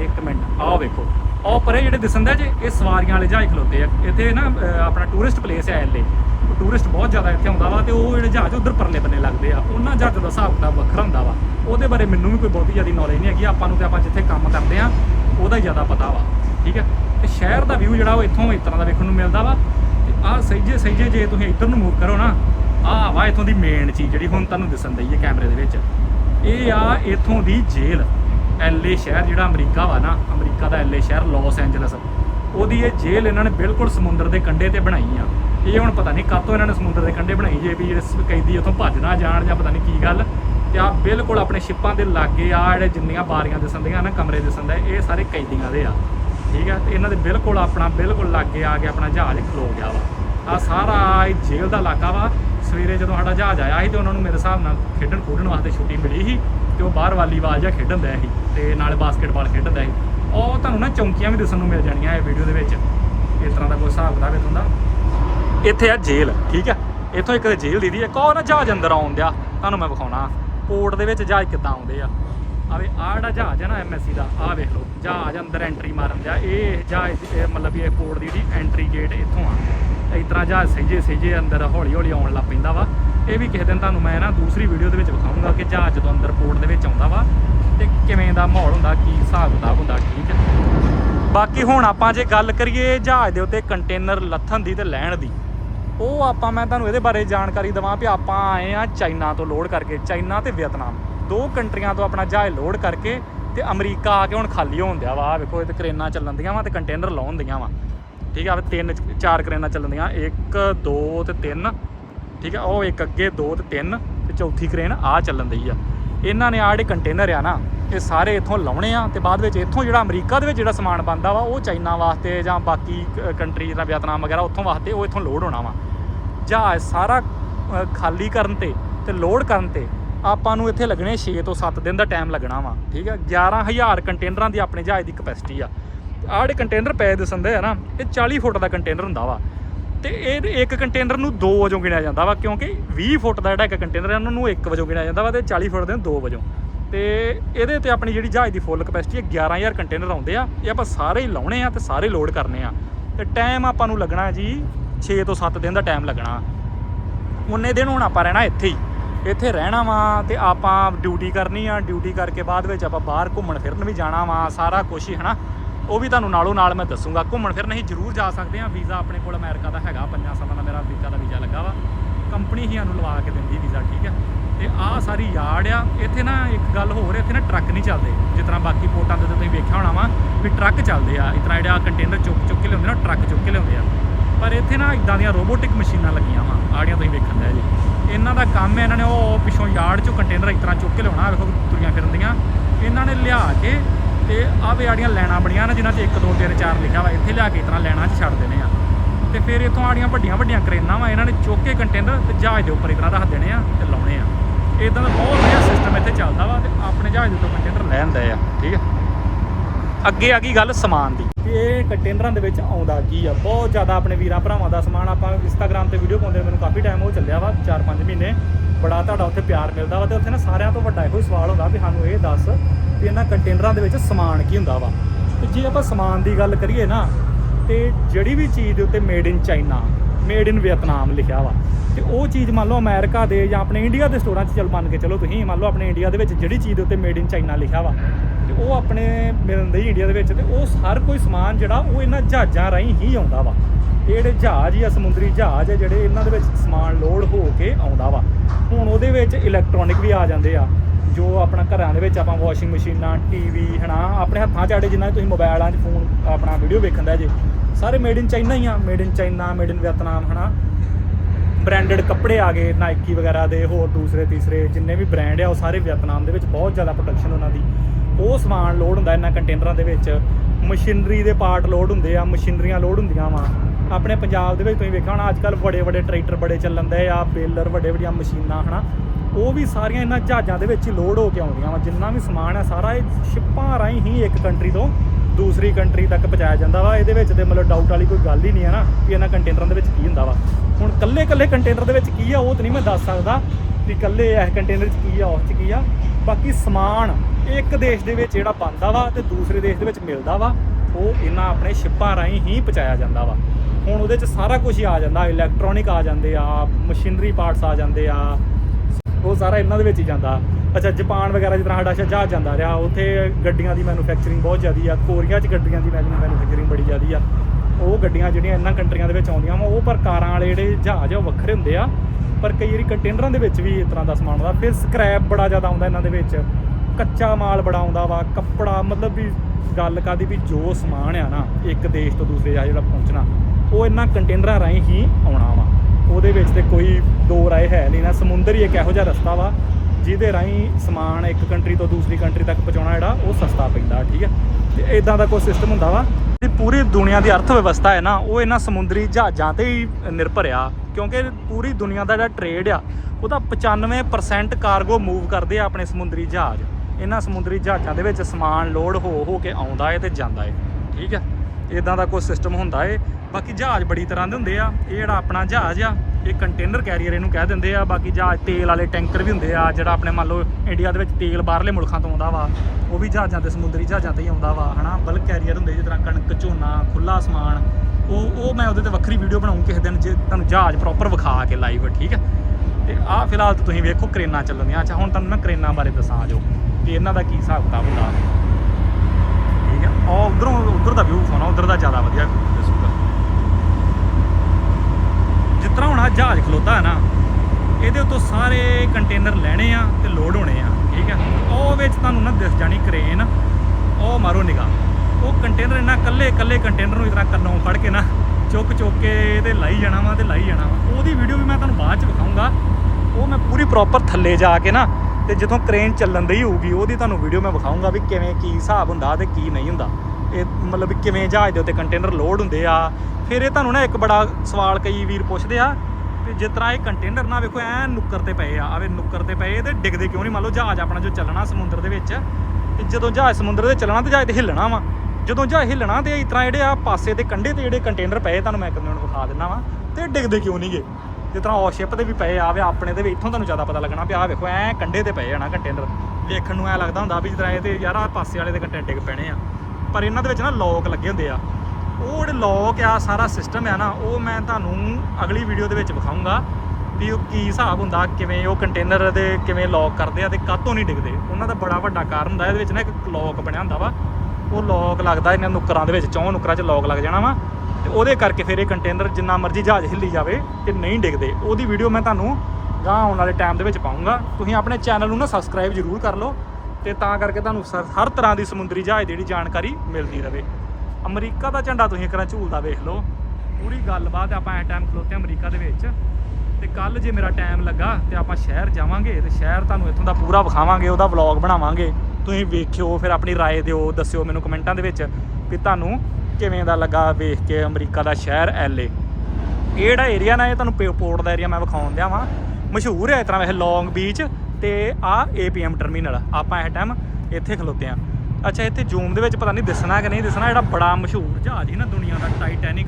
ਇੱਕ ਮਿੰਟ, ਆਹ ਵੇਖੋ। ਉਹ ਪਰੇ ਜਿਹੜੇ ਦਿਸਣ ਦੇ ਜੇ, ਇਹ ਸਵਾਰੀਆਂ ਵਾਲੇ ਜਹਾਜ਼ ਖਲੋਤੇ ਆ। ਇੱਥੇ ਨਾ ਆਪਣਾ ਟੂਰਿਸਟ ਪਲੇਸ ਹੈ ਐਲੇ ਟੂਰਿਸਟ ਬਹੁਤ ਜ਼ਿਆਦਾ ਇੱਥੇ ਆਉਂਦਾ ਵਾ ਤੇ ਉਹ ਜਿਹੜੇ ਜਹਾਜ਼ ਉਧਰ ਪਰਲੇ ਬੰਨੇ ਲੱਗਦੇ ਆ, ਉਹਨਾਂ ਜਹਾਜ਼ ਦਾ ਹਿਸਾਬ ਕਿਤਾਬ ਵੱਖਰਾ ਹੁੰਦਾ ਵਾ। ਉਹਦੇ ਬਾਰੇ ਮੈਨੂੰ ਵੀ ਕੋਈ ਬਹੁਤੀ ਜ਼ਿਆਦਾ ਨੌਲੇਜ ਨਹੀਂ ਹੈਗੀ, ਆਪਾਂ ਨੂੰ ਤੇ ਆਪਾਂ ਜਿੱਥੇ ਕੰਮ ਕਰਦੇ ਆ, ਉਹਦਾ ਹੀ ਜ਼ਿਆਦਾ ਪਤਾ ਵਾ, ਠੀਕ ਹੈ? ਤੇ ਸ਼ਹਿਰ ਦਾ ਵਿਊ ਜਿਹੜਾ ਉਹ ਇੱਥੋਂ ਇਸ ਤਰ੍ਹਾਂ ਦਾ ਵੇਖਣ ਨੂੰ ਮਿਲਦਾ ਵਾ। ਤੇ ਆਹ ਸਹੀਜੇ ਸਹੀਜੇ ਜੇ ਤੁਸੀਂ ਇੱਧਰ ਨੂੰ ਮੂਵ ਕਰੋ ਨਾ ਆਹ ਵਾ ਇੱਥੋਂ ਦੀ ਮੇਨ ਚੀਜ਼ ਜਿਹੜੀ ਹੁਣ ਤੁਹਾਨੂੰ ਦਿਸਣ ਦਈ ਹੈ ਕੈਮਰੇ ਦੇ ਵਿੱਚ। ਇਹ ਆ ਇੱਥੋਂ ਦੀ ਜੇਲ੍ਹ ਐਲਏ ਸ਼ਹਿਰ ਜਿਹੜਾ ਅਮਰੀਕਾ ਵਾ ਨਾ, ਅਮਰੀਕਾ ਦਾ ਐਲਏ ਸ਼ਹਿਰ ਲਾਸ ਐਂਜਲਸ ਉਹਦੀ ਇਹ ਜੇਲ੍ਹ ਇਹਨਾਂ ਨੇ ਬਿਲਕੁਲ ਸਮੁੰਦਰ ਦੇ ਕੰਢੇ ਤੇ ਬਣਾਈ ਆ। ਇਹ ਹੁਣ ਪਤਾ ਨਹੀਂ ਕਾਤੋਂ ਇਹਨਾਂ ਨੇ ਸਮੁੰਦਰ ਦੇ ਕੰਢੇ ਬਣਾਈ ਜੇ ਵੀ ਜਿਹੜੇ ਕੈਦੀ ਉੱਥੋਂ ਭੱਜ ਨਾ ਜਾਣ ਜਾਂ ਪਤਾ ਨਹੀਂ ਕੀ ਗੱਲ। ਤੇ ਆ ਬਿਲਕੁਲ ਆਪਣੇ ਸ਼ਿਪਾਂ ਦੇ ਲਾਗੇ ਆ ਜਿਹੜੇ ਜਿੰਨੀਆਂ ਬਾਰੀਆਂ ਦਿਸਣ ਦੀਆਂ ਨਾ, ਕਮਰੇ ਦਿਸਣ ਇਹ ਸਾਰੇ ਕੈਦੀਆਂ ਦੇ ਆ। ਠੀਕ ਆ? ਤੇ ਇਹਨਾਂ ਦੇ ਬਿਲਕੁਲ ਆਪਣਾ ਬਿਲਕੁਲ ਲਾਗੇ ਆ ਕੇ ਆਪਣਾ ਜਹਾਜ਼ ਖਲੋ ਗਿਆ ਵਾ। ਆ ਸਾਰਾ ਇਹ ਜੇਲ੍ਹ ਦਾ ਇਲਾਕਾ ਵਾ। ਸਵੇਰੇ ਜਦੋਂ ਸਾਡਾ ਜਹਾਜ਼ ਆਇਆ ਸੀ ਤੇ ਉਹਨਾਂ ਨੂੰ ਮੇਰੇ ਹਿਸਾਬ ਨਾਲ ਖੇਡਣ ਖੋਡਣ ਵਾਸਤੇ ਛੁੱਟੀ ਮਿਲੀ ਸੀ ਤੇ ਉਹ ਬਾਹਰ ਵਾਲੀਬਾਲ ਜਾਂ ਖੇਡਣ ਦਾ ਸੀ ਤੇ ਨਾਲ ਬਾਸਕਟਬਾਲ ਖੇਡਣ ਦਾ ਸੀ। ਉਹ ਤੁਹਾਨੂੰ ਨਾ ਚੌਂਕੀਆਂ ਵੀ ਦਿਸਣ ਨੂੰ ਮਿਲ ਜਾਣੀਆਂ ਇਹ ਵੀਡੀਓ ਦੇ ਵਿੱਚ। ਇਸ ਤਰ੍ਹਾਂ ਦਾ ਕੋਈ ਹਿਸਾਬ ਕਿਤਾਬ ਇੱਥੋਂ ਦਾ। ਇੱਥੇ ਆ ਜੇਲ੍ਹ, ਠੀਕ ਆ? ਇੱਥੋਂ ਇੱਕ ਜੇਲ੍ਹ ਦੀ ਦੀ ਇੱਕ ਉਹ ਨਾ ਜਹਾਜ਼ ਅੰਦਰ ਆਉਣ ਦਿਆ। ਤੁਹਾਨੂੰ ਮੈਂ ਵਿਖਾਉਣਾ। ਪੋਰਟ ਦੇ ਵਿੱਚ ਜਹਾਜ਼ ਕਿੱਦਾਂ ਆਉਂਦੇ ਆ? ਆਵੇ, ਆਹ ਜਿਹੜਾ ਜਹਾਜ਼ ਹੈ ਨਾ ਐਮਐਸਸੀ ਦਾ, ਆਹ ਵੇਖ ਲਓ। ਜਹਾਜ਼ ਅੰਦਰ ਐਂਟਰੀ ਮਾਰਨ ਦਿਆ। ਇਹ ਜਹਾਜ਼ ਇਹ ਮਤਲਬ ਵੀ ਇਹ ਪੋਰਟ ਦੀ ਜਿਹੜੀ ਐਂਟਰੀ ਗੇਟ ਇੱਥੋਂ ਆ। ਇਸ ਤਰ੍ਹਾਂ ਜਹਾਜ਼ ਸਹੀਜੇ ਸਹੀਜੇ ਅੰਦਰ ਹੌਲੀ ਹੌਲੀ ਆਉਣ ਲੱਗ ਪੈਂਦਾ ਵਾ। ਇਹ ਵੀ ਕਿਸੇ ਦਿਨ ਤੁਹਾਨੂੰ ਮੈਂ ਨਾ ਦੂਸਰੀ ਵੀਡੀਓ ਦੇ ਵਿੱਚ ਵਿਖਾਊਂਗਾ ਕਿ ਜਹਾਜ਼ ਜਦੋਂ ਅੰਦਰ ਪੋਰਟ ਦੇ ਵਿੱਚ ਆਉਂਦਾ ਵਾ ਤੇ ਕਿਵੇਂ ਦਾ ਮਾਹੌਲ ਹੁੰਦਾ, ਕੀ ਹਿਸਾਬ ਕਿਤਾਬ ਹੁੰਦਾ, ਠੀਕ ਹੈ ਬਾਕੀ ਹੁਣ ਆਪਾਂ ਜੇ ਗੱਲ ਕਰੀਏ ਜਹਾਜ਼ ਦੇ ਉੱਤੇ ਕੰਟੇਨਰ ਲੱਥਣ ਦੀ ਤੇ ਲੈਣ ਦੀ ਉਹ ਆਪਾਂ, ਮੈਂ ਤੁਹਾਨੂੰ ਇਹਦੇ ਬਾਰੇ ਜਾਣਕਾਰੀ ਦਵਾਂ ਵੀ ਆਪਾਂ ਆਏ ਆ ਚਾਈਨਾ ਤੋਂ ਲੋਡ ਕਰਕੇ, ਚਾਈਨਾ ਤੇ ਵੀਅਤਨਾਮ। ਦੋ ਕੰਟਰੀਆਂ ਤੋਂ ਆਪਣਾ ਜਹਾਜ਼ ਲੋਡ ਕਰਕੇ ਤੇ ਅਮਰੀਕਾ ਆ ਕੇ ਹੁਣ ਖਾਲੀ ਹੋਣ ਦਿਆ ਵਾ। ਆਹ ਵੇਖੋ, ਇਹ ਤੇ ਕਰੇਨਾਂ ਚੱਲਣ ਦੀਆਂ ਵਾ ਤੇ ਕੰਟੇਨਰ ਲਾਉਣ ਦੀਆਂ ਵਾ। ਠੀਕ ਆ, ਤਿੰਨ, ਚਾਰ ਕਰੇਨਾਂ ਚੱਲਣ ਦੀਆਂ। 1 2 ਤੇ 3 ਠੀਕ ਆ, ਉਹ ਇੱਕ ਅੱਗੇ 2 ਤੇ 3 ਤੇ ਚੌਥੀ ਕਰੇਨ ਆ ਚੱਲਣ ਦੀ ਆ। ਇਹਨਾਂ ਨੇ ਆ ਜਿਹੜੇ ਕੰਟੇਨਰ ਆ ਨਾ, ਇਹ ਸਾਰੇ ਇੱਥੋਂ ਲਾਉਣੇ ਆ ਤੇ ਬਾਅਦ ਵਿੱਚ ਇੱਥੋਂ ਜਿਹੜਾ ਅਮਰੀਕਾ ਦੇ ਵਿੱਚ ਜਿਹੜਾ ਸਮਾਨ ਬਣਦਾ ਵਾ, ਉਹ ਚਾਈਨਾ ਵਾਸਤੇ ਜਾਂ ਬਾਕੀ ਕੰਟਰੀ ਜਿੱਦਾਂ ਵਿਅਤਨਾਮ ਵਗੈਰਾ ਉੱਥੋਂ ਵਾਸਤੇ ਉਹ ਇੱਥੋਂ ਲੋਡ ਹੋਣਾ ਵਾ। ਜਹਾਜ਼ ਸਾਰਾ ਖਾਲੀ ਕਰਨ ਤੇ ਤੇ ਲੋਡ ਕਰਨ ਤੇ ਆਪਾਂ ਨੂੰ ਇੱਥੇ ਲੱਗਣੇ 6 ਤੋਂ 7 ਦਿਨ ਦਾ ਟਾਈਮ ਲੱਗਣਾ ਵਾ, ਠੀਕ ਹੈ 11000 ਕੰਟੇਨਰਾਂ ਦੀ ਆਪਣੇ ਜਹਾਜ਼ ਦੀ ਕਪੈਸਿਟੀ ਆ। ਆਹ ਜਿਹੜੇ ਕੰਟੇਨਰ ਪਏ ਦਿਸੰਦੇ ਆ ਨਾ, ਇਹ 40 ਫੁੱਟ ਦਾ ਕੰਟੇਨਰ ਹੁੰਦਾ ਵਾ। ਤੇ ਇਹ ਇੱਕ ਕੰਟੇਨਰ ਨੂੰ 2 ਵਜੋਂ ਗਿਣਿਆ ਜਾਂਦਾ ਵਾ, ਕਿਉਂਕਿ 20 ਫੁੱਟ ਦਾ ਜਿਹੜਾ ਇੱਕ ਕੰਟੇਨਰ ਹੈ ਉਹਨਾਂ ਨੂੰ 1 ਵਜੋਂ ਗਿਣਿਆ ਜਾਂਦਾ ਵਾ ਤੇ 40 ਫੁੱਟ ਦੇ 2 ਵਜੋਂ। ਤੇ ਇਹਦੇ ਤੇ ਆਪਣੀ ਜਿਹੜੀ ਜਹਾਜ਼ ਦੀ ਫੁੱਲ ਕਪੈਸਿਟੀ ਹੈ 11000 ਕੰਟੇਨਰ ਆਉਂਦੇ ਆ। ਇਹ ਆਪਾਂ ਸਾਰੇ ਹੀ ਲਾਉਣੇ ਆ ਤੇ ਸਾਰੇ ਲੋਡ ਕਰਨੇ ਆ। ਤੇ ਟਾਈਮ ਆਪਾਂ ਨੂੰ ਲੱਗਣਾ ਜੀ 6 ਤੋਂ 7 ਦਿਨ ਦਾ ਟਾਈਮ ਲੱਗਣਾ। ਉਨੇ ਦਿਨ ਹੁਣ ਆਪਾਂ ਰਹਿਣਾ ਇੱਥੇ ਹੀ। ਇੱਥੇ ਰਹਿਣਾ ਵਾ ਤੇ ਆਪਾਂ ਡਿਊਟੀ ਕਰਨੀ ਆ। ਡਿਊਟੀ ਕਰਕੇ ਬਾਅਦ ਵਿੱਚ ਆਪਾਂ ਬਾਹਰ ਘੁੰਮਣ ਫਿਰਨ ਵੀ ਜਾਣਾ ਵਾ, ਸਾਰਾ ਕੁਝ ਹੀ, ਹਨਾ? ਉਹ ਵੀ ਤੁਹਾਨੂੰ ਨਾਲੋਂ ਨਾਲ ਮੈਂ ਦੱਸੂਗਾ। ਘੁੰਮਣ ਫਿਰਨ ਅਸੀਂ ਜ਼ਰੂਰ ਜਾ ਸਕਦੇ ਹਾਂ। ਵੀਜ਼ਾ ਆਪਣੇ ਕੋਲ ਅਮਰੀਕਾ ਦਾ ਹੈਗਾ। ਪੰਜਾਂ ਸਾਲਾਂ ਦਾ ਮੇਰਾ ਅਮਰੀਕਾ ਦਾ ਵੀਜ਼ਾ ਲੱਗਾ ਵਾ। ਕੰਪਨੀ ਹੀ ਸਾਨੂੰ ਲਵਾ ਕੇ ਦਿੰਦੀ ਵੀਜ਼ਾ, ਠੀਕ ਹੈ। ਤੇ ਆਹ ਸਾਰੀ ਯਾਰਡ ਆ। ਇੱਥੇ ਨਾ ਇੱਕ ਗੱਲ ਹੋਰ, ਇੱਥੇ ਨਾ ਟਰੱਕ ਨਹੀਂ ਚੱਲਦੇ। ਜਿਸ ਤਰ੍ਹਾਂ ਬਾਕੀ ਪੋਰਟਾਂ 'ਤੇ ਤੁਸੀਂ ਵੇਖਿਆ ਹੋਣਾ ਵਾ ਵੀ ਟਰੱਕ ਚੱਲਦੇ ਆ। ਇਸ ਤਰ੍ਹਾਂ ਜਿਹੜਾ ਕੰਟੇਨਰ ਚੁੱਕ ਚੁੱਕ ਕੇ ਲਿਆਉਂਦੇ ਨਾ, ਟਰੱਕ ਚੁੱਕ ਕੇ ਲਿਆਉਂਦੇ ਆ। ਪਰ ਇੱਥੇ ਨਾ ਇਦਾਂ ਦੀਆਂ ਰੋਬੋਟਿਕ ਮਸ਼ੀਨਾਂ ਲੱਗੀਆਂ ਵਾ। ਆੜੀਆਂ ਤੁਸੀਂ ਵੇਖਣ ਦਾ ਜੀ। ਇਹਨਾਂ ਦਾ ਕੰਮ ਹੈ ਇਹਨਾਂ ਨੇ ਉਹ ਪਿੱਛੋਂ ਯਾਰਡ ਚੋਂ ਕੰਟੇਨਰ ਇਸ ਤਰ੍ਹਾਂ ਚੁੱਕ ਕੇ ਲਿਆਉਣਾ। ਵੇਖੋ ਤੁਰੀਆਂ ਫਿਰਨ ਦੀਆਂ। ਇਹਨਾਂ ਨੇ ਲਿਆ ਕੇ ਤੇ ਆਹ ਵੇ ਆੜੀਆਂ ਲੈਣਾ ਬਣੀਆਂ ਨੇ, ਜਿਨ੍ਹਾਂ 'ਚ 1 2 3 4 ਲਿਖਿਆ ਵਾ, ਇੱਥੇ ਲਿਆ ਕੇ ਇਸ ਤਰ੍ਹਾਂ ਲੈਣਾ 'ਚ ਛੱਡ ਦੇਣੇ ਆ। ਤੇ ਫਿਰ ਇੱਥੋਂ ਆੜੀਆਂ ਵੱਡੀਆਂ ਵੱਡੀਆਂ ਕਰੇਨਾਂ ਵਾ, ਇਹਨਾਂ ਨੇ ਚੁੱਕ ਕੇ ਕੰਟੇਨਰ ਤੇ ਜਹਾਜ਼ ਦੇ ਉੱਪਰ ਇਸ ਤਰ੍ਹਾਂ ਰੱਖ ਦੇਣੇ ਆ ਤੇ ਲਾਉਣੇ ਆ। ਇਦਾਂ ਦਾ ਬਹੁਤ ਵਧੀਆ ਸਿਸਟਮ ਇੱਥੇ ਚੱਲਦਾ ਵਾ ਤੇ ਆਪਣੇ ਜਹਾਜ਼ ਦੇ ਉੱਤੇ ਕੰਟੇਨਰ ਲੈ ਆਂਦੇ ਆ, ਠੀਕ ਹੈ ਅੱਗੇ ਆ ਗਈ ਗੱਲ ਸਮਾਨ ਦੀ। ਵੀ ਇਹ ਕੰਟੇਨਰਾਂ ਦੇ ਵਿੱਚ ਆਉਂਦਾ ਕੀ ਆ? ਬਹੁਤ ਜ਼ਿਆਦਾ ਆਪਣੇ ਵੀਰਾਂ, ਭਰਾਵਾਂ ਦਾ ਸਮਾਨ, ਆਪਾਂ ਇੰਸਟਾਗ੍ਰam ਤੇ ਵੀਡੀਓ ਪਾਉਂਦੇ ਮੈਨੂੰ ਕਾਫੀ ਟਾਈਮ ਹੋ ਚੱਲਿਆ ਵਾ 4-5 ਮਹੀਨੇ। ਬੜਾ ਤੁਹਾਡਾ ਉੱਥੇ ਪਿਆਰ ਮਿਲਦਾ ਵਾ ਤੇ ਉੱਥੇ ਨਾ ਸਾਰਿਆਂ ਤੋਂ ਵੱਡਾ ਇਹੋ ਹੀ ਸਵਾਲ ਹੁੰਦਾ ਵੀ ਸਾਨੂੰ ਇਹ ਦੱਸ ਵੀ ਇਹਨਾਂ ਕੰਟੇਨਰਾਂ ਦੇ ਵਿੱਚ ਸਮਾਨ ਕੀ ਹੁੰਦਾ ਵਾ। ਤੇ ਜੇ ਆਪਾਂ ਸਮਾਨ ਦੀ ਗੱਲ ਕਰੀਏ ਨਾ, ਤੇ ਜਿਹੜੀ ਵੀ ਚੀਜ਼ ਦੇ ਉੱਤੇ made in China made in Vietnam ਲਿਖਿਆ ਵਾ, ਤੇ ਉਹ ਚੀਜ਼ ਮੰਨ ਲਓ ਅਮਰੀਕਾ ਦੇ ਜਾਂ ਆਪਣੇ ਇੰਡੀਆ ਦੇ ਸਟੋਰਾਂ 'ਚ ਚੱਲ ਮੰਨ ਕੇ ਚਲੋ ਤੁਸੀਂ, ਮੰਨ ਲਓ ਆਪਣੇ ਇੰਡੀਆ ਦੇ ਵਿੱਚ ਜਿਹੜੀ ਚੀਜ਼ ਦੇ ਉੱਤੇ ਮੇਡ ਇਨ ਚਾਈਨਾ ਲਿਖਿਆ ਵਾ, ਤੇ ਉਹ ਆਪਣੇ ਮਿਲਣ ਹੀ ਇੰਡੀਆ ਦੇ ਵਿੱਚ, ਤੇ ਉਹ ਹਰ ਕੋਈ ਸਮਾਨ ਜਿਹੜਾ ਉਹ ਇਹਨਾਂ ਜਹਾਜ਼ਾਂ ਰਾਹੀਂ ਹੀ ਆਉਂਦਾ ਵਾ। ਇਹ ਜਿਹੜੇ ਜਹਾਜ਼ ਆ, ਸਮੁੰਦਰੀ ਜਹਾਜ਼ ਆ, ਜਿਹੜੇ ਇਹਨਾਂ ਦੇ ਵਿੱਚ ਸਮਾਨ ਲੋਡ ਹੋ ਕੇ ਆਉਂਦਾ ਵਾ। ਹੁਣ ਉਹਦੇ ਵਿੱਚ ਇਲੈਕਟ੍ਰੋਨਿਕ ਵੀ ਆ ਜਾਂਦੇ ਆ, ਜੋ ਆਪਣਾ ਘਰਾਂ ਦੇ ਵਿੱਚ ਆਪਾਂ ਵਾਸ਼ਿੰਗ ਮਸ਼ੀਨਾਂ ਟੀਵੀ ਹਨਾ, ਆਪਣੇ ਹੱਥਾਂ 'ਚ ਆੜੇ ਜਿੰਨਾ ਤੁਸੀਂ ਮੋਬਾਈਲਾਂ 'ਚ ਫੋਨ ਆਪਣਾ ਵੀਡੀਓ ਵੇਖਣ ਦਾ ਜੇ, ਸਾਰੇ ਮੇਡ ਇਨ ਚਾਈਨਾ ਹੀ ਆ made in China made in Vietnam ਹਨਾ। ਬ੍ਰਾਂਡਡ ਕੱਪੜੇ ਆ ਗਏ ਨਾਈਕੀ ਵਗੈਰਾ ਦੇ, ਹੋਰ ਦੂਸਰੇ, ਤੀਸਰੇ, ਜਿੰਨੇ ਵੀ ਬ੍ਰਾਂਡ ਆ, ਉਹ ਸਾਰੇ ਵਿਅਤਨਾਮ ਦੇ ਵਿੱਚ ਬਹੁਤ ਜ਼ਿਆਦਾ ਪ੍ਰੋਡਕਸ਼ਨ ਉਹਨਾਂ ਦੀ। ਉਹ ਸਮਾਨ ਲੋਡ ਹੁੰਦਾ ਇਹਨਾਂ ਕੰਟੇਨਰਾਂ ਦੇ ਵਿੱਚ, ਮਸ਼ੀਨਰੀ ਦੇ ਪਾਰਟ ਲੋਡ ਹੁੰਦੇ ਆ, ਮਸ਼ੀਨਰੀਆਂ ਲੋਡ ਹੁੰਦੀਆਂ ਵਾ। ਆਪਣੇ ਪੰਜਾਬ ਦੇ ਵਿੱਚ ਤੁਸੀਂ ਵੇਖਿਆ ਹੋਣਾ ਅੱਜ ਕੱਲ ਬੜੇ ਵੱਡੇ ਟਰੈਕਟਰ ਬੜੇ ਚੱਲਣ ਦੇ ਆ ਬੇਲਰ ਵੱਡੇ ਵੱਡੀਆਂ ਮਸ਼ੀਨਾਂ, ਹਨਾ। ਉਹ ਵੀ ਸਾਰੀਆਂ ਇਹਨਾਂ ਜਹਾਜ਼ਾਂ ਦੇ ਵਿੱਚ ਹੀ ਲੋਡ ਹੋ ਕੇ ਆਉਂਦੀਆਂ ਵਾ, ਜਿੰਨਾ ਵੀ ਸਮਾਨ ਹੈ ਸਾਰਾ ਇਹ ਸ਼ਿਪਾਂ ਰਾਹੀਂ ਹੀ ਇੱਕ ਕੰਟਰੀ ਤੋਂ ਦੂਸਰੀ ਕੰਟਰੀ ਤੱਕ ਪਹੁੰਚਾਇਆ ਜਾਂਦਾ ਵਾ। ਇਹਦੇ ਵਿੱਚ ਤੇ ਮਤਲਬ ਡਾਊਟ ਵਾਲੀ ਕੋਈ ਗੱਲ ਹੀ ਨਹੀਂ ਹੈ ਨਾ ਕਿ ਇਹਨਾਂ ਕੰਟੇਨਰਾਂ ਦੇ ਵਿੱਚ ਕੀ ਹੁੰਦਾ ਵਾ। ਹੁਣ ਕੱਲੇ ਕੱਲੇ ਕੰਟੇਨਰ ਦੇ ਵਿੱਚ ਕੀ ਆ, ਉਹ ਤਾਂ ਨਹੀਂ ਮੈਂ ਦੱਸ ਸਕਦਾ ਵੀ ਕੱਲੇ ਇਹ ਕੰਟੇਨਰ 'ਚ ਕੀ ਆ, ਉਸ 'ਚ ਕੀ ਆ। ਬਾਕੀ ਸਮਾਨ ਇੱਕ ਦੇਸ਼ ਦੇ ਵਿੱਚ ਜਿਹੜਾ ਬਣਦਾ ਵਾ ਤੇ ਦੂਸਰੇ ਦੇਸ਼ ਦੇ ਵਿੱਚ ਮਿਲਦਾ ਵਾ, ਉਹ ਇਹਨਾਂ ਆਪਣੇ ਸ਼ਿਪਾਂ ਰਾਹੀਂ ਹੀ ਪਹੁੰਚਾਇਆ ਜਾਂਦਾ ਵਾ। ਹੁਣ ਉਹਦੇ 'ਚ ਸਾਰਾ ਕੁਝ ਹੀ ਆ ਜਾਂਦਾ ਇਲੈਕਟ੍ਰੋਨਿਕ ਆ ਜਾਂਦੇ ਆ ਮਸ਼ੀਨਰੀ ਪਾਰਟਸ ਆ ਜਾਂਦੇ ਆ, ਉਹ ਸਾਰਾ ਇਹਨਾਂ ਦੇ ਵਿੱਚ ਹੀ ਜਾਂਦਾ। ਅੱਛਾ ਜਾਪਾਨ ਵਗੈਰਾ ਜਿਸ ਤਰ੍ਹਾਂ ਸਾਡਾ ਅੱਛਾ ਜਹਾਜ਼ ਜਾਂਦਾ ਰਿਹਾ, ਉੱਥੇ ਗੱਡੀਆਂ ਦੀ ਮੈਨੂਫੈਕਚਰਿੰਗ ਬਹੁਤ ਜ਼ਿਆਦੀ ਆ, ਕੋਰੀਆ 'ਚ ਗੱਡੀਆਂ ਦੀ ਮੈਨੂਫੈਕਚਰਿੰਗ ਬੜੀ ਜ਼ਿਆਦੀ ਆ। ਉਹ ਗੱਡੀਆਂ ਜਿਹੜੀਆਂ ਇਹਨਾਂ ਕੰਟਰੀਆਂ ਦੇ ਵਿੱਚ ਆਉਂਦੀਆਂ ਵਾ, ਉਹ ਪਰ ਕਾਰਾਂ ਵਾਲੇ ਜਿਹੜੇ ਜਹਾਜ਼ ਆ, ਉਹ ਵੱਖਰੇ ਹੁੰਦੇ ਆ। ਪਰ ਕਈ ਵਾਰੀ ਕੰਟੇਨਰਾਂ ਦੇ ਵਿੱਚ ਵੀ ਇਸ ਤਰ੍ਹਾਂ ਦਾ ਸਮਾਨ ਆਉਂਦਾ, ਫਿਰ ਸਕ੍ਰੈਪ ਬੜਾ ਜ਼ਿਆਦਾ ਆਉਂਦਾ ਇਹਨਾਂ ਦੇ ਵਿੱਚ। ਕੱਚਾ ਮਾਲ ਬੜਾ ਆਉਂਦਾ ਵਾ, ਕੱਪੜਾ ਮਤਲਬ ਵੀ ਗੱਲ ਕਰਦੀ ਵੀ ਜੋ ਸਮਾਨ ਆ ਨਾ, ਇੱਕ ਦੇਸ਼ ਤੋਂ ਦੂਸਰੇ ਆ ਜਿਹੜਾ ਪਹੁੰਚਣਾ। ਉਹ ਇਹਨਾਂ ਕੰਟੇਨਰਾਂ ਰਾਹੀਂ ਹੀ ਆਉਣਾ ਵਾ। ਉਹਦੇ ਵਿੱਚ ਤੇ ਕੋਈ ਦੋ ਰਾਏ ਹੈ ਨਹੀਂ ਨਾ। ਸਮੁੰਦਰ ਹੀ ਇੱਕ ਇਹੋ ਜਿਹਾ ਰਸਤਾ ਵਾ, ਜਿਹਦੇ ਰਾਹੀਂ ਸਮਾਨ ਇੱਕ ਕੰਟਰੀ ਤੋਂ ਦੂਸਰੀ ਕੰਟਰੀ ਤੱਕ ਪਹੁੰਚਾਉਣਾ ਜਿਹੜਾ, ਉਹ ਸਸਤਾ ਪੈਂਦਾ, ਠੀਕ ਹੈ? ਤੇ ਇਦਾਂ ਦਾ ਕੋਈ ਸਿਸਟਮ ਹੁੰਦਾ ਵਾ। ਤੇ ਪੂਰੀ ਦੁਨੀਆ ਦੀ ਅਰਥ ਵਿਵਸਥਾ ਹੈ ਨਾ, ਉਹ ਇਹਨਾਂ ਸਮੁੰਦਰੀ ਜਹਾਜ਼ਾਂ ਤੇ ਹੀ ਨਿਰਭਰ ਆ। ਕਿਉਂਕਿ ਪੂਰੀ ਦੁਨੀਆ ਦਾ ਜਿਹੜਾ ਟ੍ਰੇਡ ਆ ਉਹਦਾ 95% ਕਾਰਗੋ ਮੂਵ ਕਰਦੇ ਆ ਆਪਣੇ ਸਮੁੰਦਰੀ ਜਹਾਜ਼। ਇਹਨਾਂ ਸਮੁੰਦਰੀ ਜਹਾਜ਼ਾਂ ਦੇ ਵਿੱਚ ਸਮਾਨ ਲੋਡ ਹੋ ਹੋ ਕੇ ਆਉਂਦਾ ਹੈ ਤੇ ਜਾਂਦਾ ਹੈ, ਠੀਕ ਹੈ? ਇਦਾਂ ਦਾ ਕੋਈ ਸਿਸਟਮ ਹੁੰਦਾ ਏ। ਬਾਕੀ ਜਹਾਜ਼ ਬੜੀ ਤਰ੍ਹਾਂ ਦੇ ਹੁੰਦੇ ਆ। ਇਹ ਜਿਹੜਾ ਆਪਣਾ ਜਹਾਜ਼ ਆ, ਇਹ ਕੰਟੇਨਰ ਕੈਰੀਅਰ ਇਹਨੂੰ ਕਹਿ ਦਿੰਦੇ ਆ। ਬਾਕੀ ਜਹਾਜ਼ ਤੇਲ ਵਾਲੇ ਟੈਂਕਰ ਵੀ ਹੁੰਦੇ ਆ, ਜਿਹੜਾ ਆਪਣੇ ਮੰਨ ਲਓ ਇੰਡੀਆ ਦੇ ਵਿੱਚ ਤੇਲ ਬਾਹਰਲੇ ਮੁਲਕਾਂ ਤੋਂ ਆਉਂਦਾ ਵਾ, ਉਹ ਵੀ ਜਹਾਜ਼ਾਂ ਤੇ ਸਮੁੰਦਰੀ ਜਹਾਜ਼ਾਂ ਤੇ ਹੀ ਆਉਂਦਾ ਵਾ, ਹਨਾ? ਬਲਕ ਕੈਰੀਅਰ ਹੁੰਦੇ ਜਿਸ ਤਰ੍ਹਾਂ ਕਣਕ, ਝੋਨਾ ਖੁੱਲਾ ਸਮਾਨ ਉਹ ਉਹ ਮੈਂ ਉਹਦੇ ਤੇ ਵੱਖਰੀ ਵੀਡੀਓ ਬਣਾਉਂ ਕਿਸੇ ਦਿਨ, ਜੇ ਤੁਹਾਨੂੰ ਜਹਾਜ਼ ਪ੍ਰੋਪਰ ਵਿਖਾ ਕੇ ਲਾਈਵ ਠੀਕ ਹੈ ਤੇ ਆਹ ਫਿਲਹਾਲ ਤੁਸੀਂ ਵੇਖੋ ਕਰੇਨਾਂ ਚੱਲਣੀਆਂ। ਅੱਛਾ, ਹੁਣ ਤੁਹਾਨੂੰ ਮੈਂ ਕਰੇਨਾਂ ਬਾਰੇ ਦੱਸਾਂ ਜੋ ਕਿ ਇਹਨਾਂ ਦਾ ਕੀ ਹਿਸਾਬ ਕਿਤਾਬ ਹੁੰਦਾ। ਉਹ ਉਧਰੋਂ, ਉਧਰ ਦਾ ਵਿਊ ਸੋਣਾ ਉਧਰ ਦਾ ਜ਼ਿਆਦਾ ਵਧੀਆ ਦਿਸੂਗਾ ਜਿਸ ਤਰ੍ਹਾਂ ਹੁਣ ਆਹ ਜਹਾਜ਼ ਖਲੋਤਾ ਹੈ ਨਾ, ਇਹਦੇ ਉੱਤੋਂ ਸਾਰੇ ਕੰਟੇਨਰ ਲੈਣੇ ਆ ਤੇ ਲੋਡ ਹੋਣੇ ਆ, ਠੀਕ ਹੈ ਉਹ ਵਿੱਚ ਤੁਹਾਨੂੰ ਨਾ ਦਿਸ ਜਾਣੀ ਕ੍ਰੇਨ ਉਹ ਮਾਰੋ ਨਿਗਾ ਉਹ ਕੰਟੇਨਰ ਇਹਨਾਂ ਕੱਲੇ ਕੱਲੇ ਕੰਟੇਨਰ ਨੂੰ ਇਸ ਤਰ੍ਹਾਂ ਕੰਨੋਂ ਫੜ ਕੇ ਨਾ ਚੁੱਕ ਚੁੱਕ ਕੇ ਇਹਦੇ ਲਾਈ ਜਾਣਾ ਵਾ ਤੇ ਲਾਈ ਜਾਣਾ ਵਾ। ਉਹਦੀ ਵੀਡੀਓ ਵੀ ਮੈਂ ਤੁਹਾਨੂੰ ਬਾਅਦ ਚ ਵਿਖਾਉਂਗਾ ਉਹ ਮੈਂ ਪੂਰੀ ਪ੍ਰੋਪਰ ਥੱਲੇ ਜਾ ਕੇ ਨਾ ਤੇ ਜਦੋਂ ਕ੍ਰੇਨ ਚੱਲਣ ਦੀ ਹੋਊਗੀ, ਉਹਦੀ ਤੁਹਾਨੂੰ ਵੀਡੀਓ ਮੈਂ ਵਿਖਾਉਂਗਾ ਵੀ ਕਿਵੇਂ ਕੀ ਹਿਸਾਬ ਹੁੰਦਾ ਤੇ ਕੀ ਨਹੀਂ ਹੁੰਦਾ। ਇਹ ਮਤਲਬ ਵੀ ਕਿਵੇਂ ਜਹਾਜ਼ ਦੇ ਉੱਤੇ ਕੰਟੇਨਰ ਲੋਡ ਹੁੰਦੇ ਆ। ਫਿਰ ਇਹ ਤੁਹਾਨੂੰ ਨਾ ਇੱਕ ਬੜਾ ਸਵਾਲ ਕਈ ਵੀਰ ਪੁੱਛਦੇ ਆ ਤੇ ਜਿਸ ਤਰ੍ਹਾਂ ਇਹ ਕੰਟੇਨਰ ਨਾ ਵੇਖੋ ਐ ਨੁੱਕਰ ਤੇ ਪਏ ਆ। ਆਵੇ ਨੁੱਕਰ ਤੇ ਪਏ ਤੇ ਡਿੱਗਦੇ ਕਿਉਂ ਨਹੀਂ? ਮੰਨ ਲਓ ਜਹਾਜ਼ ਆਪਣਾ ਜੋ ਚੱਲਣਾ ਸਮੁੰਦਰ ਦੇ ਵਿੱਚ, ਤੇ ਜਦੋਂ ਜਹਾਜ਼ ਸਮੁੰਦਰ ਦੇ ਚੱਲਣਾ ਤੇ ਜਹਾਜ਼ ਤੇ ਹਿੱਲਣਾ ਵਾ। ਜਦੋਂ ਜਹਾਜ਼ ਹਿੱਲਣਾ ਤੇ ਇਸ ਤਰ੍ਹਾਂ ਜਿਹੜੇ ਆ ਪਾਸੇ ਤੇ ਕੰਢੇ ਤੇ ਜਿਹੜੇ ਕੰਟੇਨਰ ਪਏ, ਤੁਹਾਨੂੰ ਮੈਂ ਇੱਕ ਮਿੰਟ ਵਿਖਾ ਦਿੰਦਾ ਵਾ, ਤੇ ਡਿੱਗਦੇ ਕਿਉਂ ਨਹੀਂਗੇ ਜਿਸ ਤਰ੍ਹਾਂ ਔਸ਼ਿਪ ਸ਼ਿਪ ਤੇ ਵੀ ਪਏ ਆਵੇ ਆਪਣੇ ਦੇ ਵੀ ਇੱਥੋਂ ਤੁਹਾਨੂੰ ਜ਼ਿਆਦਾ ਪਤਾ ਲੱਗਣਾ ਵੀ ਆਹ ਵੇਖੋ, ਐ ਕੰਢੇ ਤੇ ਪਏ ਆ ਕੰਟੇਨਰ ਵੇਖਣ ਨੂੰ ਐ ਲੱਗਦਾ ਹੁੰਦਾ ਵੀ ਜਿਸ ਤਰ੍ਹਾਂ ਇਹ ਤੇ ਯਾਰ ਆ ਪਾਸੇ ਵਾਲੇ ਦੇ ਕੰਟੇਨਰ ਡਿੱਗ ਪੈਣੇ ਆ। ਪਰ ਇਹਨਾਂ ਦੇ ਵਿੱਚ ਨਾ ਲੋਕ ਲੱਗੇ ਹੁੰਦੇ ਆ। ਉਹ ਜਿਹੜੇ ਲੋਕ ਆ, ਸਾਰਾ ਸਿਸਟਮ ਆ ਨਾ, ਉਹ ਮੈਂ ਤੁਹਾਨੂੰ ਅਗਲੀ ਵੀਡੀਓ ਦੇ ਵਿੱਚ ਵਿਖਾਉਂਗਾ ਵੀ ਉਹ ਕੀ ਹਿਸਾਬ ਹੁੰਦਾ, ਕਿਵੇਂ ਉਹ ਕੰਟੇਨਰ ਦੇ ਕਿਵੇਂ ਲੌਕ ਕਰਦੇ ਆ ਤੇ ਕਾਤੋਂ ਨਹੀਂ ਡਿੱਗਦੇ। ਉਹਨਾਂ ਦਾ ਬੜਾ ਵੱਡਾ ਕਾਰਨ ਹੁੰਦਾ, ਇਹਦੇ ਵਿੱਚ ਨਾ ਇੱਕ ਲੌਕ ਬਣਿਆ ਹੁੰਦਾ ਵਾ। ਉਹ ਲੌਕ ਲੱਗਦਾ ਇਹਨਾਂ ਨੁੱਕਰਾਂ ਦੇ ਵਿੱਚ, ਚੌਂ ਨੁੱਕਰਾਂ 'ਚ ਲੌਕ ਲੱਗ ਜਾਣਾ ਵਾ। ਤੇ ਉਹਦੇ ਕਰਕੇ ਫਿਰ ਇਹ ਕੰਟੇਨਰ ਜਿੰਨਾ ਮਰਜ਼ੀ ਜਹਾਜ਼ ਹਿੱਲੀ ਜਾਵੇ ਤੇ ਨਹੀਂ ਡਿੱਗਦੇ ਉਹਦੀ ਵੀਡੀਓ ਮੈਂ ਤੁਹਾਨੂੰ ਗਾਂ ਆਉਣ ਵਾਲੇ ਟਾਈਮ ਦੇ ਵਿੱਚ ਪਾਉਂਗਾ ਤੁਸੀਂ ਆਪਣੇ ਚੈਨਲ ਨੂੰ ਨਾ ਸਬਸਕ੍ਰਾਈਬ ਜ਼ਰੂਰ ਕਰ ਲਓ ਤੇ ਤਾਂ ਕਰਕੇ ਤੁਹਾਨੂੰ ਸਰ- ਹਰ ਤਰ੍ਹਾਂ ਦੀ ਸਮੁੰਦਰੀ ਜਹਾਜ਼ ਦੀ ਜਿਹੜੀ ਜਾਣਕਾਰੀ ਮਿਲਦੀ ਰਹੇ ਅਮਰੀਕਾ ਦਾ ਝੰਡਾ ਤੁਸੀਂ ਇੱਕ ਵਾਰ ਝੂਲਦਾ ਵੇਖ ਲਓ ਪੂਰੀ ਗੱਲਬਾਤ ਆਪਾਂ ਐ ਟਾਈਮ ਖਲੋਤੇ ਅਮਰੀਕਾ ਦੇ ਵਿੱਚ ਤੇ ਕੱਲ ਜੇ ਮੇਰਾ ਟਾਈਮ ਲੱਗਾ ਤੇ ਆਪਾਂ ਸ਼ਹਿਰ ਜਾਵਾਂਗੇ ਤੇ ਸ਼ਹਿਰ ਤੁਹਾਨੂੰ ਇੱਥੋਂ ਦਾ ਪੂਰਾ ਵਿਖਾਵਾਂਗੇ ਉਹਦਾ ਵਲੌਗ ਬਣਾਵਾਂਗੇ ਤੁਸੀਂ ਵੇਖਿਓ ਫਿਰ ਆਪਣੀ رائے ਦਿਓ ਦੱਸਿਓ ਮੈਨੂੰ ਕਮੈਂਟਾਂ ਦੇ ਵਿੱਚ ਵੀ ਤੁਹਾਨੂੰ ਕਿਵੇਂ ਦਾ ਲੱਗਾ ਵੇਖ ਕੇ ਅਮਰੀਕਾ ਦਾ ਸ਼ਹਿਰ ਐਲਏ? ਇਹ ਜਿਹੜਾ ਏਰੀਆ ਨਾ, ਇਹ ਤੁਹਾਨੂੰ ਪੇ- ਪੋਰਟ ਦਾ ਏਰੀਆ ਮੈਂ ਵਿਖਾਉਣ ਦਿਆਂ ਵਾਂ। ਮਸ਼ਹੂਰ ਹੈ ਇਸ ਤਰ੍ਹਾਂ ਵੈਸੇ ਲੌਂਗ ਬੀਚ ਤੇ ਆ ਏਪੀਐਮ ਟਰਮੀਨਲ ਆਪਾਂ ਇਸ ਟਾਈਮ ਇੱਥੇ ਖਲੋਤੇ ਆ। ਅੱਛਾ, ਇੱਥੇ ਜ਼ੂਮ ਦੇ ਵਿੱਚ ਪਤਾ ਨਹੀਂ ਦਿਸਣਾ ਕਿ ਨਹੀਂ ਦਿਸਣਾ, ਜਿਹੜਾ ਬੜਾ ਮਸ਼ਹੂਰ ਜਹਾਜ਼ ਸੀ ਨਾ ਦੁਨੀਆ ਦਾ ਟਾਈਟੈਨਿਕ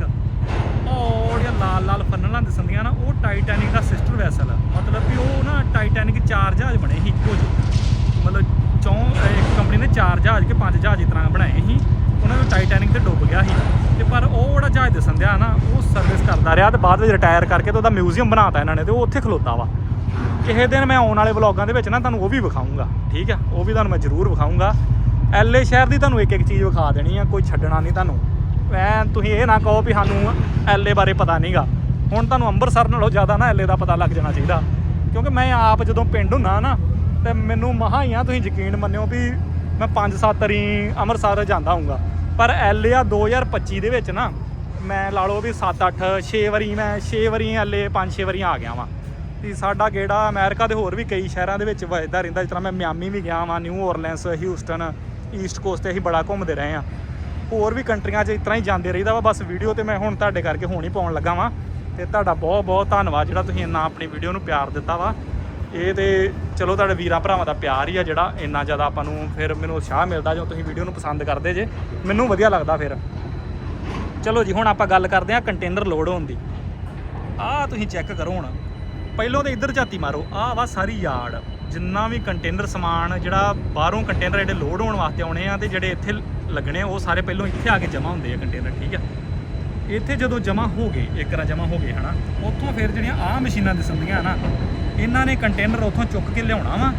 ਉਹ ਜਿਹੜੀਆਂ ਲਾਲ ਲਾਲ ਫੰਨਲਾਂ ਦਿਸਦੀਆਂ ਨਾ, ਉਹ ਟਾਈਟੈਨਿਕ ਦਾ ਸਿਸਟਰ ਵੈਸਲ ਮਤਲਬ ਵੀ ਉਹ ਨਾ ਟਾਈਟੈਨਿਕ ਚਾਰ ਜਹਾਜ਼ ਬਣੇ ਸੀ ਇੱਕੋ ਜਿਹੇ। ਮਤਲਬ ਚੌਂ, ਇੱਕ ਕੰਪਨੀ ਨੇ ਚਾਰ ਜਹਾਜ਼ ਕੇ ਪੰਜ ਜਹਾਜ਼ ਇਸ ਤਰ੍ਹਾਂ ਬਣਾਏ ਸੀ। ਉਹਨਾਂ ਨੂੰ ਟਾਈਟੈਨਿਕ ਤੇ ਡੁੱਬ ਗਿਆ ਸੀ। ਤੇ ਪਰ ਉਹ ਜਿਹੜਾ ਜਹਾਜ਼ ਦਿਸਣ ਦਿਆ ਨਾ, ਉਹ ਸਰਵਿਸ ਕਰਦਾ ਰਿਹਾ ਤੇ ਬਾਅਦ ਵਿੱਚ ਰਿਟਾਇਰ ਕਰਕੇ ਤੇ ਉਹਦਾ ਮਿਊਜ਼ੀਅਮ ਬਣਾਤਾ ਇਹਨਾਂ ਨੇ ਤੇ ਉਹ ਉੱਥੇ ਖਲੋਤਾ ਵਾ। ਕਿਸੇ ਦਿਨ ਮੈਂ ਆਉਣ ਵਾਲੇ ਵਲੌਗਾਂ ਦੇ ਵਿੱਚ ਨਾ ਤੁਹਾਨੂੰ ਉਹ ਵੀ ਵਿਖਾਊਂਗਾ, ਠੀਕ ਆ? ਉਹ ਵੀ ਤੁਹਾਨੂੰ ਮੈਂ ਜ਼ਰੂਰ ਵਿਖਾਊਂਗਾ। ਐਲਏ ਸ਼ਹਿਰ ਦੀ ਤੁਹਾਨੂੰ ਇੱਕ ਇੱਕ ਚੀਜ਼ ਵਿਖਾ ਦੇਣੀ ਆ, ਕੋਈ ਛੱਡਣਾ ਨਹੀਂ ਤੁਹਾਨੂੰ। ਐ ਤੁਸੀਂ ਇਹ ਨਾ ਕਹੋ ਵੀ ਸਾਨੂੰ ਐਲਏ ਬਾਰੇ ਪਤਾ ਨਹੀਂਗਾ। ਹੁਣ ਤੁਹਾਨੂੰ ਅੰਮ੍ਰਿਤਸਰ ਨਾਲੋਂ ਜ਼ਿਆਦਾ ਨਾ ਐਲਏ ਦਾ ਪਤਾ ਲੱਗ ਜਾਣਾ ਚਾਹੀਦਾ। ਕਿਉਂਕਿ ਮੈਂ ਆਪ ਜਦੋਂ ਪਿੰਡ ਹੁੰਨਾ ਨਾ, ਤੇ ਮੈਨੂੰ ਮਹਾ ਹੀ ਆ ਤੁਸੀਂ ਯਕੀਨ ਮੰਨਿਓ ਵੀ ਮੈਂ 5-7 ਰੀ ਅੰਮ੍ਰਿਤਸਰ ਜਾਂਦਾ ਹੂੰਗਾ ਪਰ ਐਲ ਆ 2025 ਦੇ ਵਿੱਚ ਨਾ, ਮੈਂ ਲਾ ਲਓ ਵੀ 7-8 6 ਵਾਰੀ ਮੈਂ 6 ਵਾਰੀ ਐਲ 5-6 ਵਾਰੀ ਆ ਗਿਆ ਵਾਂ। ਤੇ ਸਾਡਾ ਗੇੜਾ ਅਮਰੀਕਾ ਦੇ ਹੋਰ ਵੀ ਕਈ ਸ਼ਹਿਰਾਂ ਦੇ ਵਿੱਚ ਵੱਜਦਾ ਰਹਿੰਦਾ, ਜਿਸ ਤਰ੍ਹਾਂ ਮੈਂ ਮਿਆਮੀ ਵੀ ਗਿਆ ਵਾਂ, New Orleans, Houston, east coast ਤੇ ਅਸੀਂ ਬੜਾ ਘੁੰਮਦੇ ਰਹੇ ਆ ਹੋਰ ਵੀ ਕੰਟਰੀਆਂ 'ਚ ਇਸ ਤਰ੍ਹਾਂ ਹੀ ਜਾਂਦੇ ਰਹੀਦਾ ਵਾ, ਬਸ ਵੀਡੀਓ ਤੇ ਮੈਂ ਹੁਣ ਤੁਹਾਡੇ ਕਰਕੇ ਹੁਣ ਹੀ ਪਾਉਣ ਲੱਗਾ ਵਾਂ। ਤੇ ਤੁਹਾਡਾ ਬਹੁਤ ਬਹੁਤ ਧੰਨਵਾਦ ਜਿਹੜਾ ਤੁਸੀਂ ਇੰਨਾ ਆਪਣੀ ਵੀਡੀਓ ਨੂੰ ਪਿਆਰ ਦਿੱਤਾ ਵਾ। ਇਹ ਤੇ ਚਲੋ ਤੁਹਾਡੇ ਵੀਰਾਂ ਭਰਾਵਾਂ ਦਾ ਪਿਆਰ ਹੀ ਆ ਜਿਹੜਾ ਇੰਨਾ ਜ਼ਿਆਦਾ ਆਪਾਂ ਨੂੰ ਫਿਰ ਮੈਨੂੰ ਉਤਸ਼ਾਹ ਮਿਲਦਾ ਜੋ ਤੁਸੀਂ ਵੀਡੀਓ ਨੂੰ ਪਸੰਦ ਕਰਦੇ ਜੇ। ਮੈਨੂੰ ਵਧੀਆ ਲੱਗਦਾ ਫਿਰ। ਚਲੋ ਜੀ ਹੁਣ ਆਪਾਂ ਗੱਲ ਕਰਦੇ ਹਾਂ ਕੰਟੇਨਰ ਲੋਡ ਹੋਣ ਦੀ। ਆਹ ਤੁਸੀਂ ਚੈੱਕ ਕਰੋ ਹੁਣ। ਪਹਿਲੋਂ ਤੇ ਇੱਧਰ ਝਾਤੀ ਮਾਰੋ। ਆਹ ਵਾ ਸਾਰੀ ਯਾਰਡ ਜਿੰਨਾ ਵੀ ਕੰਟੇਨਰ ਸਮਾਨ ਜਿਹੜਾ ਬਾਹਰੋਂ ਕੰਟੇਨਰ ਜਿਹੜੇ ਲੋਡ ਹੋਣ ਵਾਸਤੇ ਆਉਣੇ ਆ ਤੇ ਜਿਹੜੇ ਇੱਥੇ ਲੱਗਣੇ ਆ, ਉਹ ਸਾਰੇ ਪਹਿਲੋਂ ਇੱਥੇ ਆ ਕੇ ਜਮ੍ਹਾਂ ਹੁੰਦੇ ਆ ਕੰਟੇਨਰ ਠੀਕ ਆ? ਇੱਥੇ ਜਦੋਂ ਜਮ੍ਹਾਂ ਹੋ ਗਏ ਇੱਕ ਰਾਂ ਜਮ੍ਹਾਂ ਹੋ ਗਏ ਹਨਾ? ਉੱਥੋਂ ਫਿਰ ਜਿਹੜੀਆਂ ਆਹ ਮਸ਼ੀਨਾਂ ਦਿਸੰਦੀਆਂ ਨਾ ਇਹਨਾਂ ਨੇ ਕੰਟੇਨਰ ਉੱਥੋਂ ਚੁੱਕ ਕੇ ਲਿਆਉਣਾ ਵਾ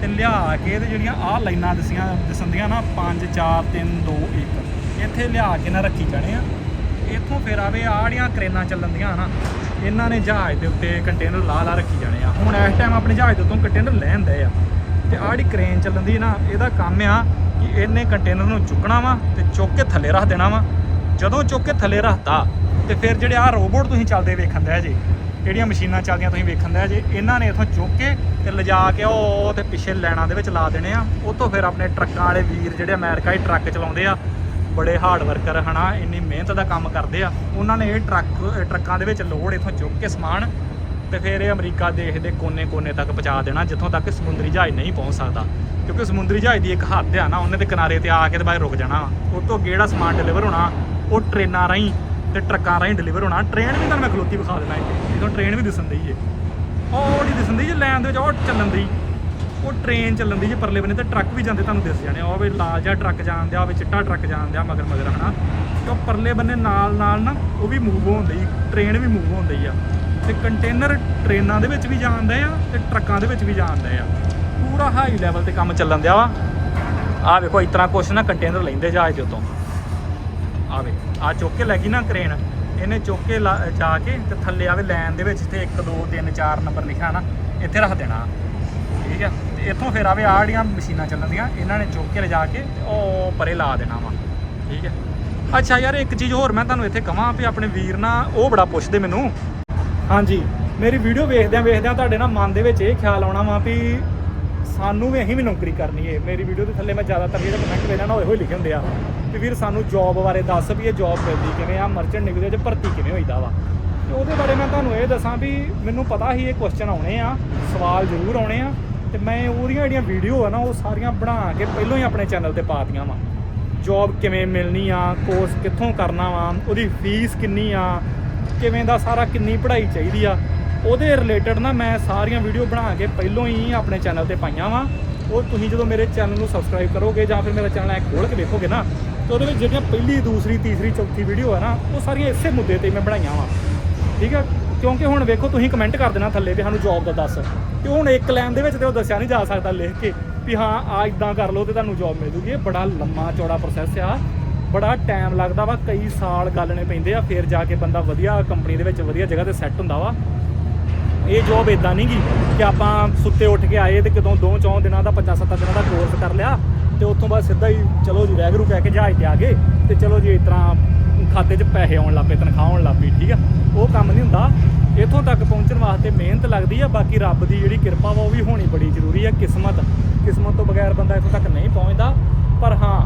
ਤੇ ਲਿਆ ਕੇ ਤੇ ਜਿਹੜੀਆਂ ਆਹ ਲਾਈਨਾਂ ਦਿਸੀਆਂ ਦਿਸੰਦੀਆਂ ਨਾ 5 4 3 2 1 ਇੱਥੇ ਲਿਆ ਕੇ ਨਾ ਰੱਖੀ ਜਾਣੇ ਆ। ਇੱਥੋਂ ਫਿਰ ਆਵੇ ਆਹ ਜਿਹੜੀਆਂ ਕਰੇਨਾਂ ਚੱਲਣ ਦੀਆਂ ਨਾ, ਇਹਨਾਂ ਨੇ ਜਹਾਜ਼ ਦੇ ਉੱਤੇ ਕੰਟੇਨਰ ਲਾ ਲਾ ਰੱਖੀ ਜਾਣੇ ਆ। ਹੁਣ ਇਸ ਟਾਈਮ ਆਪਣੇ ਜਹਾਜ਼ ਦੇ ਉੱਤੋਂ ਕੰਟੇਨਰ ਲੈਣ ਦੇ ਆ। ਤੇ ਆਹ ਜਿਹੜੀ ਕ੍ਰੇਨ ਚੱਲਣ ਦੀ ਨਾ, ਇਹਦਾ ਕੰਮ ਆ ਕਿ ਇਹਨੇ ਕੰਟੇਨਰ ਨੂੰ ਚੁੱਕਣਾ ਵਾ ਤੇ ਚੁੱਕ ਕੇ ਥੱਲੇ ਰੱਖ ਦੇਣਾ ਵਾ। ਜਦੋਂ ਚੁੱਕ ਕੇ ਥੱਲੇ ਰੱਖਤਾ ਤੇ ਫਿਰ ਜਿਹੜੇ ਆਹ ਰੋਬੋਟ ਤੁਸੀਂ ਚੱਲਦੇ ਵੇਖਣ ਦੇ ਜੇ ਜਿਹੜੀਆਂ ਮਸ਼ੀਨਾਂ ਚੱਲਦੀਆਂ ਤੁਸੀਂ ਵੇਖਣ ਦੇ ਜੇ, ਇਹਨਾਂ ਨੇ ਇਥੋਂ ਚੁੱਕ ਕੇ ਤੇ ਲਿਜਾ ਕੇ ਉਹ ਤੇ ਪਿੱਛੇ ਲੈਣਾ ਦੇ ਵਿੱਚ ਲਾ ਦੇਣੇ ਆ। ਉਤੋਂ ਫਿਰ ਆਪਣੇ ਟਰੱਕਾਂ ਵਾਲੇ ਵੀਰ ਜਿਹੜੇ ਅਮਰੀਕਾ ਹੀ ਟਰੱਕ ਚਲਾਉਂਦੇ ਆ, ਬੜੇ ਹਾਰਡ ਵਰਕਰ ਹਨਾ, ਇੰਨੀ ਮਿਹਨਤ ਦਾ ਕੰਮ ਕਰਦੇ ਆ, ਉਹਨਾਂ ਨੇ ਇਹ ਟਰੱਕ, ਟਰੱਕਾਂ ਦੇ ਵਿੱਚ ਲੋਡ ਇਥੋਂ ਚੁੱਕ ਕੇ ਸਮਾਨ ਤੇ ਫਿਰ ਇਹ ਅਮਰੀਕਾ ਦੇਸ਼ ਦੇ ਕੋਨੇ-ਕੋਨੇ ਤੱਕ ਪਹੁੰਚਾ ਦੇਣਾ, ਜਿੱਥੋਂ ਤੱਕ ਸਮੁੰਦਰੀ ਜਹਾਜ਼ ਨਹੀਂ ਪਹੁੰਚ ਸਕਦਾ। ਕਿਉਂਕਿ ਸਮੁੰਦਰੀ ਜਹਾਜ਼ ਦੀ ਇੱਕ ਹੱਦ ਆ ਨਾ, ਉਹਨੇ ਦੇ ਕਿਨਾਰੇ ਤੇ ਆ ਕੇ ਤੇ ਬਾਹਰ ਰੁਕ ਜਾਣਾ ਉਹ ਤੋਂ ਜਿਹੜਾ ਸਮਾਨ ਡਿਲੀਵਰ ਹੋਣਾ, ਉਹ ਟ੍ਰੇਨਾਂ ਰਾਹੀਂ ਤੇ ਟਰੱਕਾਂ ਰਾਹੀਂ ਡਿਲੀਵਰ ਹੋਣਾ। ਟ੍ਰੇਨ ਵੀ ਤੁਹਾਨੂੰ ਮੈਂ ਖਲੋਤੀ ਵਿਖਾ ਦੇਣਾ ਇੱਥੇ। ਜਦੋਂ ਟ੍ਰੇਨ ਵੀ ਦਿਸਣ ਦਈ ਏ। ਉਹ ਨਹੀਂ ਦਿਸਣ ਦਈ ਜੇ ਲੈਣ ਦੇ ਵਿੱਚ ਉਹ ਚੱਲਣ ਦੀ ਉਹ ਟ੍ਰੇਨ ਚੱਲਣ ਦੀ ਜੇ ਪਰਲੇ ਬੰਨੇ ਤੇ ਟਰੱਕ ਵੀ ਜਾਂਦੇ ਤੁਹਾਨੂੰ ਦਿਸ ਜਾਣੇ। ਉਹ ਵੀ ਲਾਲ ਜਿਹਾ ਟਰੱਕ ਜਾਣ ਦਿਆ, ਉਹ ਵੀ ਚਿੱਟਾ ਟਰੱਕ ਜਾਣ ਦਿਆ ਮਗਰ ਮਗਰ, ਹਨਾ। ਤੇ ਉਹ ਪਰਲੇ ਬੰਨੇ ਨਾਲ ਨਾਲ ਨਾ ਉਹ ਵੀ ਮੂਵ ਹੁੰਦੀ ਟ੍ਰੇਨ ਵੀ ਮੂਵ ਹੁੰਦੀ ਆ। ਤੇ ਕੰਟੇਨਰ ਟ੍ਰੇਨਾਂ ਦੇ ਵਿੱਚ ਵੀ ਜਾਂਦੇ ਆ ਤੇ ਟਰੱਕਾਂ ਦੇ ਵਿੱਚ ਵੀ ਜਾਂਦੇ ਆ। ਪੂਰਾ ਹਾਈ ਲੈਵਲ ਤੇ ਕੰਮ ਚੱਲਣ ਦਿਆ ਵਾ। ਆ ਵੇਖੋ, ਇਸ ਤਰ੍ਹਾਂ ਕੁਛ ਨਾ ਕੰਟੇਨਰ ਲੈਂਦੇ ਜਹਾਜ਼ ਦੇ ਉੱਤੋਂ। ਆ ਵੇ ਆ ਚੁੱਕ ਕੇ ਲੱਗੀ ਨਾ ਕਰੇਨ, ਇਹਨੇ ਚੁੱਕ ਕੇ ਲਾ- ਜਾ ਕੇ ਤੇ ਥੱਲੇ ਆਵੇ ਲਾਈਨ ਦੇ ਵਿੱਚ ਇੱਥੇ 1 2 3 4 ਨੰਬਰ ਲਿਖਿਆ ਨਾ, ਇੱਥੇ ਰੱਖ ਦੇਣਾ। ਠੀਕ ਆ? ਤੇ ਇੱਥੋਂ ਫਿਰ ਆਵੇ ਆਹ ਜਿਹੜੀਆਂ ਮਸ਼ੀਨਾਂ ਚੱਲਣਦੀਆਂ ਇਹਨਾਂ ਨੇ ਚੁੱਕ ਕੇ ਲਿਜਾ ਕੇ ਉਹ ਪਰੇ ਲਾ ਦੇਣਾ ਵਾ। ਠੀਕ ਹੈ ਅੱਛਾ ਯਾਰ, ਇੱਕ ਚੀਜ਼ ਹੋਰ ਮੈਂ ਤੁਹਾਨੂੰ ਇੱਥੇ ਕਹਾਂ ਵੀ ਆਪਣੇ ਵੀਰ ਨਾ ਉਹ ਬੜਾ ਪੁੱਛਦੇ ਮੈਨੂੰ। ਹਾਂਜੀ, ਮੇਰੀ ਵੀਡੀਓ ਵੇਖਦਿਆਂ ਵੇਖਦਿਆਂ ਤੁਹਾਡੇ ਨਾ ਮਨ ਦੇ ਵਿੱਚ ਇਹ ਖਿਆਲ ਆਉਣਾ ਵਾ ਵੀ ਸਾਨੂੰ ਵੀ ਅਸੀਂ ਵੀ ਨੌਕਰੀ ਕਰਨੀ ਹੈ ਮੇਰੀ ਵੀਡੀਓ ਦੇ ਥੱਲੇ ਮੈਂ ਜ਼ਿਆਦਾਤਰ ਜਿਹੜੇ ਕਮੈਂਟ ਵੇਖਦਾ ਨਾ, ਉਹ ਇਹੋ ਹੀ ਲਿਖੇ ਹੁੰਦੇ ਆ। ਕਿ ਵੀਰ ਸਾਨੂੰ ਜੌਬ ਬਾਰੇ ਦੱਸ ਵੀ ਇਹ ਜੌਬ ਮਿਲਦੀ ਕਿਵੇਂ ਆ ਮਰਚੈਂਟ ਨਿਗਲ ਦੇ ਵਿੱਚ ਭਰਤੀ ਕਿਵੇਂ ਹੋਈਦਾ ਵਾ। ਤੇ ਉਹਦੇ ਬਾਰੇ ਮੈਂ ਤੁਹਾਨੂੰ ਇਹ ਦੱਸਾਂ ਵੀ ਮੈਨੂੰ ਪਤਾ ਹੀ ਇਹ ਕੁਐਸਚਨ ਆਉਣੇ ਆ, ਸਵਾਲ ਜ਼ਰੂਰ ਆਉਣੇ ਆ, ਤੇ ਮੈਂ ਉਹਦੀਆਂ ਜਿਹੜੀਆਂ ਵੀਡੀਓ ਆ ਨਾ, ਉਹ ਸਾਰੀਆਂ ਬਣਾ ਕੇ ਪਹਿਲਾਂ ਹੀ ਆਪਣੇ ਚੈਨਲ ਤੇ ਪਾਤੀਆਂ ਵਾ। ਜੌਬ ਕਿਵੇਂ ਮਿਲਣੀ ਆ ਕੋਰਸ ਕਿੱਥੋਂ ਕਰਨਾ ਵਾ, ਉਹਦੀ ਫੀਸ ਕਿੰਨੀ ਆ, ਕਿਵੇਂ ਦਾ ਸਾਰਾ ਕਿੰਨੀ ਪੜ੍ਹਾਈ ਚਾਹੀਦੀ ਆ, ਉਹਦੇ ਰਿਲੇਟਡ ਨਾ ਮੈਂ ਸਾਰੀਆਂ ਵੀਡੀਓ ਬਣਾ ਕੇ ਪਹਿਲਾਂ ਹੀ ਆਪਣੇ ਚੈਨਲ ਤੇ ਪਾਈਆਂ ਵਾ। ਉਹ ਤੁਸੀਂ ਜਦੋਂ ਮੇਰੇ ਚੈਨਲ ਨੂੰ ਸਬਸਕ੍ਰਾਈਬ ਕਰੋਗੇ ਜਾਂ ਫਿਰ ਮੇਰਾ ਚੈਨਲ ਐ ਖੋਲ ਕੇ ਵੇਖੋਗੇ ਨਾ ਤੇ ਉਹਦੇ ਵਿੱਚ ਜਿਹੜੀਆਂ ਪਹਿਲੀ, ਦੂਸਰੀ, ਤੀਸਰੀ, ਚੌਥੀ ਵੀਡੀਓ ਆ ਨਾ, ਉਹ ਸਾਰੀਆਂ ਇਸੇ ਮੁੱਦੇ ਤੇ ਮੈਂ ਬਣਾਈਆਂ ਵਾ। ਠੀਕ ਆ? ਕਿਉਂਕਿ ਹੁਣ ਵੇਖੋ, ਤੁਸੀਂ ਕਮੈਂਟ ਕਰ ਦੇਣਾ ਥੱਲੇ ਵੀ ਸਾਨੂੰ ਜੌਬ ਦਾ ਦੱਸ। ਤੇ ਹੁਣ ਇੱਕ ਲਾਈਨ ਦੇ ਵਿੱਚ ਤੇ ਉਹ ਦੱਸਿਆ ਨਹੀਂ ਜਾ ਸਕਦਾ ਲਿਖ ਕੇ ਵੀ ਹਾਂ ਆ ਇਦਾਂ ਕਰ ਲਓ ਤੇ ਤੁਹਾਨੂੰ ਜੌਬ ਮਿਲ ਜੂਗੀ। ਇਹ ਬੜਾ ਲੰਮਾ, ਚੌੜਾ ਪ੍ਰੋਸੈਸ ਆ। ਬੜਾ ਟਾਈਮ ਲੱਗਦਾ ਵਾ, ਕਈ ਸਾਲ ਗੱਲਣੇ ਪੈਂਦੇ ਆ, ਫਿਰ ਜਾ ਕੇ ਬੰਦਾ ਵਧੀਆ ਕੰਪਨੀ ਦੇ ਵਿੱਚ ਵਧੀਆ ਜਗ੍ਹਾ ਤੇ ਸੈੱਟ ਹੁੰਦਾ ਵਾ। ਇਹ ਜੋਬ ਇਦਾਂ ਨਹੀਂ ਗੀ ਕਿ ਆਪਾਂ ਸੁੱਤੇ ਉੱਠ ਕੇ ਆਏ ਤੇ ਕਦੋਂ ਦੋ ਚੌਂ ਦਿਨਾਂ ਦਾ ਪੰਜਾਂ ਸੱਤਾਂ ਦਿਨਾਂ ਦਾ ਕੋਰਸ ਕਰ ਲਿਆ। ਤੇ ਉੱਥੋਂ ਬਾਅਦ ਸਿੱਧਾ ਹੀ ਚਲੋ ਜੀ ਵੈਗਰੂ ਕਹਿ ਕੇ ਜਹਾਜ਼ ਤੇ ਆ ਗਏ ਤੇ ਚਲੋ ਜੀ ਇਸ ਤਰ੍ਹਾਂ ਖਾਤੇ 'ਚ ਪੈਸੇ ਆਉਣ ਲੱਪੇ ਤਨਖਾਹ ਆਉਣ ਲੱਪੀ ਠੀਕ ਆ? ਉਹ ਕੰਮ ਨਹੀਂ ਹੁੰਦਾ। ਇੱਥੋਂ ਤੱਕ ਪਹੁੰਚਣ ਵਾਸਤੇ ਮਿਹਨਤ ਲੱਗਦੀ ਆ, ਬਾਕੀ ਰੱਬ ਦੀ ਜਿਹੜੀ ਕਿਰਪਾ ਵਾ ਉਹ ਵੀ ਹੋਣੀ ਬੜੀ ਜ਼ਰੂਰੀ ਆ, ਕਿਸਮਤ। ਕਿਸਮਤ ਤੋਂ ਬਗੈਰ ਬੰਦਾ ਇੱਥੋਂ ਤੱਕ ਨਹੀਂ ਪਹੁੰਚਦਾ। ਪਰ ਹਾਂ,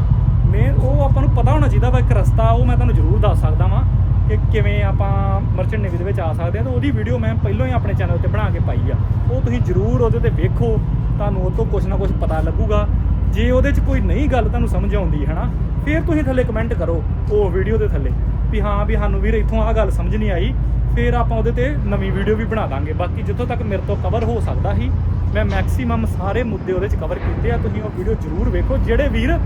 ਮੈਂ ਉਹ ਆਪਾਂ ਨੂੰ ਪਤਾ ਹੋਣਾ ਚਾਹੀਦਾ ਵਾ, ਇੱਕ ਰਸਤਾ ਉਹ ਮੈਂ ਤੁਹਾਨੂੰ ਜ਼ਰੂਰ ਦੱਸ ਸਕਦਾ ਵਾਂ ਕਿ ਕਿਵੇਂ ਆਪਾਂ ਮਰਚੈਂਟ ਨੇਵੀ ਦੇ ਵਿੱਚ ਆ ਸਕਦੇ ਆ ਤੇ ਉਹਦੀ ਵੀਡੀਓ ਮੈਂ ਪਹਿਲਾਂ ਹੀ ਆਪਣੇ ਚੈਨਲ ਤੇ ਬਣਾ ਕੇ ਪਾਈ ਆ। ਉਹ ਤੁਸੀਂ ਜ਼ਰੂਰ ਉਹਦੇ ਤੇ ਵੇਖੋ, ਤੁਹਾਨੂੰ ਉਹ ਤੋਂ ਕੁਝ ਨਾ ਕੁਝ ਪਤਾ ਲੱਗੂਗਾ। ਜੇ ਉਹਦੇ 'ਚ ਕੋਈ ਨਹੀਂ ਗੱਲ ਤੁਹਾਨੂੰ ਸਮਝ ਆਉਂਦੀ ਹੈ ਨਾ ਫਿਰ ਤੁਸੀਂ ਥੱਲੇ ਕਮੈਂਟ ਕਰੋ ਉਹ ਵੀਡੀਓ ਦੇ ਥੱਲੇ ਵੀ ਹਾਂ ਵੀ ਸਾਨੂੰ ਵੀਰ ਇੱਥੋਂ ਆਹ ਗੱਲ ਸਮਝ ਨਹੀਂ ਆਈ, ਫਿਰ ਆਪਾਂ ਉਹਦੇ ਤੇ ਨਵੀਂ ਵੀਡੀਓ ਵੀ ਬਣਾ ਦਾਂਗੇ। ਬਾਕੀ ਜਿੱਥੋਂ ਤੱਕ ਮੇਰੇ ਤੋਂ ਕਵਰ ਹੋ ਸਕਦਾ ਸੀ, ਮੈਂ ਮੈਕਸਿਮਮ ਸਾਰੇ ਮੁੱਦੇ ਉਹਦੇ 'ਚ ਕਵਰ ਕੀਤੇ ਆ, ਤੁਸੀਂ ਉਹ ਵੀਡੀਓ ਜ਼ਰੂਰ ਵੇਖੋ, ਜਿਹੜੇ ਵੀਰ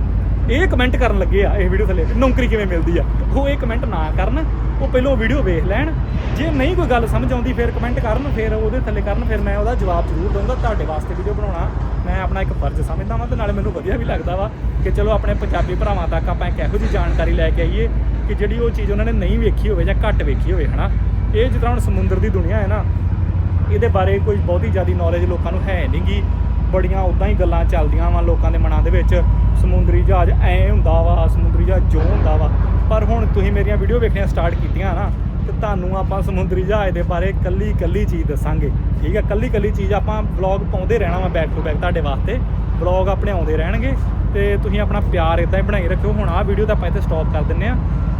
ਇਹ ਕਮੈਂਟ ਕਰਨ ਲੱਗੇ ਆ ਇਹ ਵੀਡੀਓ ਥੱਲੇ, ਨੌਕਰੀ ਕਿਵੇਂ ਮਿਲਦੀ ਆ? ਉਹ ਇਹ ਕਮੈਂਟ ਨਾ ਕਰਨ, ਉਹ ਪਹਿਲਾਂ ਵੀਡੀਓ ਵੇਖ ਲੈਣ। ਜੇ ਨਹੀਂ ਕੋਈ ਗੱਲ ਸਮਝ ਆਉਂਦੀ, ਫਿਰ ਕਮੈਂਟ ਕਰਨ, ਫਿਰ ਉਹਦੇ ਥੱਲੇ ਕਰਨ, ਫਿਰ ਮੈਂ ਉਹਦਾ ਜਵਾਬ ਜ਼ਰੂਰ ਦਊਂਗਾ। ਤੁਹਾਡੇ ਵਾਸਤੇ ਵੀਡੀਓ ਬਣਾਉਣਾ, ਮੈਂ ਆਪਣਾ ਇੱਕ ਫਰਜ਼ ਸਮਝਦਾ ਵਾਂ ਤੇ ਨਾਲੇ ਮੈਨੂੰ ਵਧੀਆ ਵੀ ਲੱਗਦਾ ਵਾ ਕਿ ਚਲੋ ਆਪਣੇ ਪੰਜਾਬੀ ਭਰਾਵਾਂ ਤੱਕ ਆਪਾਂ ਇੱਕ ਇਹੋ ਜਿਹੀ ਜਾਣਕਾਰੀ ਲੈ ਕੇ ਆਈਏ ਕਿ ਜਿਹੜੀ ਉਹ ਚੀਜ਼ ਉਹਨਾਂ ਨੇ ਨਹੀਂ ਵੇਖੀ ਹੋਵੇ ਜਾਂ ਘੱਟ ਵੇਖੀ ਹੋਵੇ, ਹਨਾ? ਇਹ ਜਿਸ ਤਰ੍ਹਾਂ ਹੁਣ ਸਮੁੰਦਰ ਦੀ ਦੁਨੀਆ ਹੈ ਨਾ, ਇਹਦੇ ਬਾਰੇ ਕੋਈ ਬਹੁਤੀ ਜ਼ਿਆਦਾ ਨੌਲੇਜ ਲੋਕਾਂ ਨੂੰ ਹੈ ਨਹੀਂਗੀ ਬੜੀਆਂ ਉਦਾਂ ਹੀ ਗੱਲਾਂ ਚੱਲਦੀਆਂ ਵਾ ਲੋਕਾਂ ਦੇ ਮਨਾਂ ਦੇ ਵਿੱਚ। ਸਮੁੰਦਰੀ ਜਹਾਜ਼ ਐ ਹੁੰਦਾ ਵਾ, ਸਮੁੰਦਰੀ ਜਹਾਜ਼ ਜੋ ਹੁੰਦਾ ਵਾ। ਪਰ ਹੁਣ ਤੁਸੀਂ ਮੇਰੀਆਂ ਵੀਡੀਓ ਵੇਖਣੀਆਂ ਸਟਾਰਟ ਕੀਤੀਆਂ ਨਾ, ਤੇ ਤੁਹਾਨੂੰ ਆਪਾਂ ਸਮੁੰਦਰੀ ਜਹਾਜ਼ ਦੇ ਬਾਰੇ ਕੱਲੀ ਕੱਲੀ ਚੀਜ਼ ਦੱਸਾਂਗੇ। ਠੀਕ ਹੈ ਕੱਲੀ ਕੱਲੀ ਚੀਜ਼ ਆਪਾਂ ਵਲੌਗ ਪਾਉਂਦੇ ਰਹਿਣਾ ਵਾ ਬੈਕ ਟੂ ਬੈਕ ਤੁਹਾਡੇ ਵਾਸਤੇ। ਵਲੌਗ ਆਪਣੇ ਆਉਂਦੇ ਰਹਿਣਗੇ, ਤੇ ਤੁਸੀਂ ਆਪਣਾ ਪਿਆਰ ਇਦਾਂ ਹੀ ਬਣਾਈ ਰੱਖਿਓ। ਹੁਣ ਆਹ ਵੀਡੀਓ ਤਾਂ ਆਪਾਂ ਇੱਥੇ ਸਟਾਪ ਕਰ ਦਿੰਨੇ ਆ।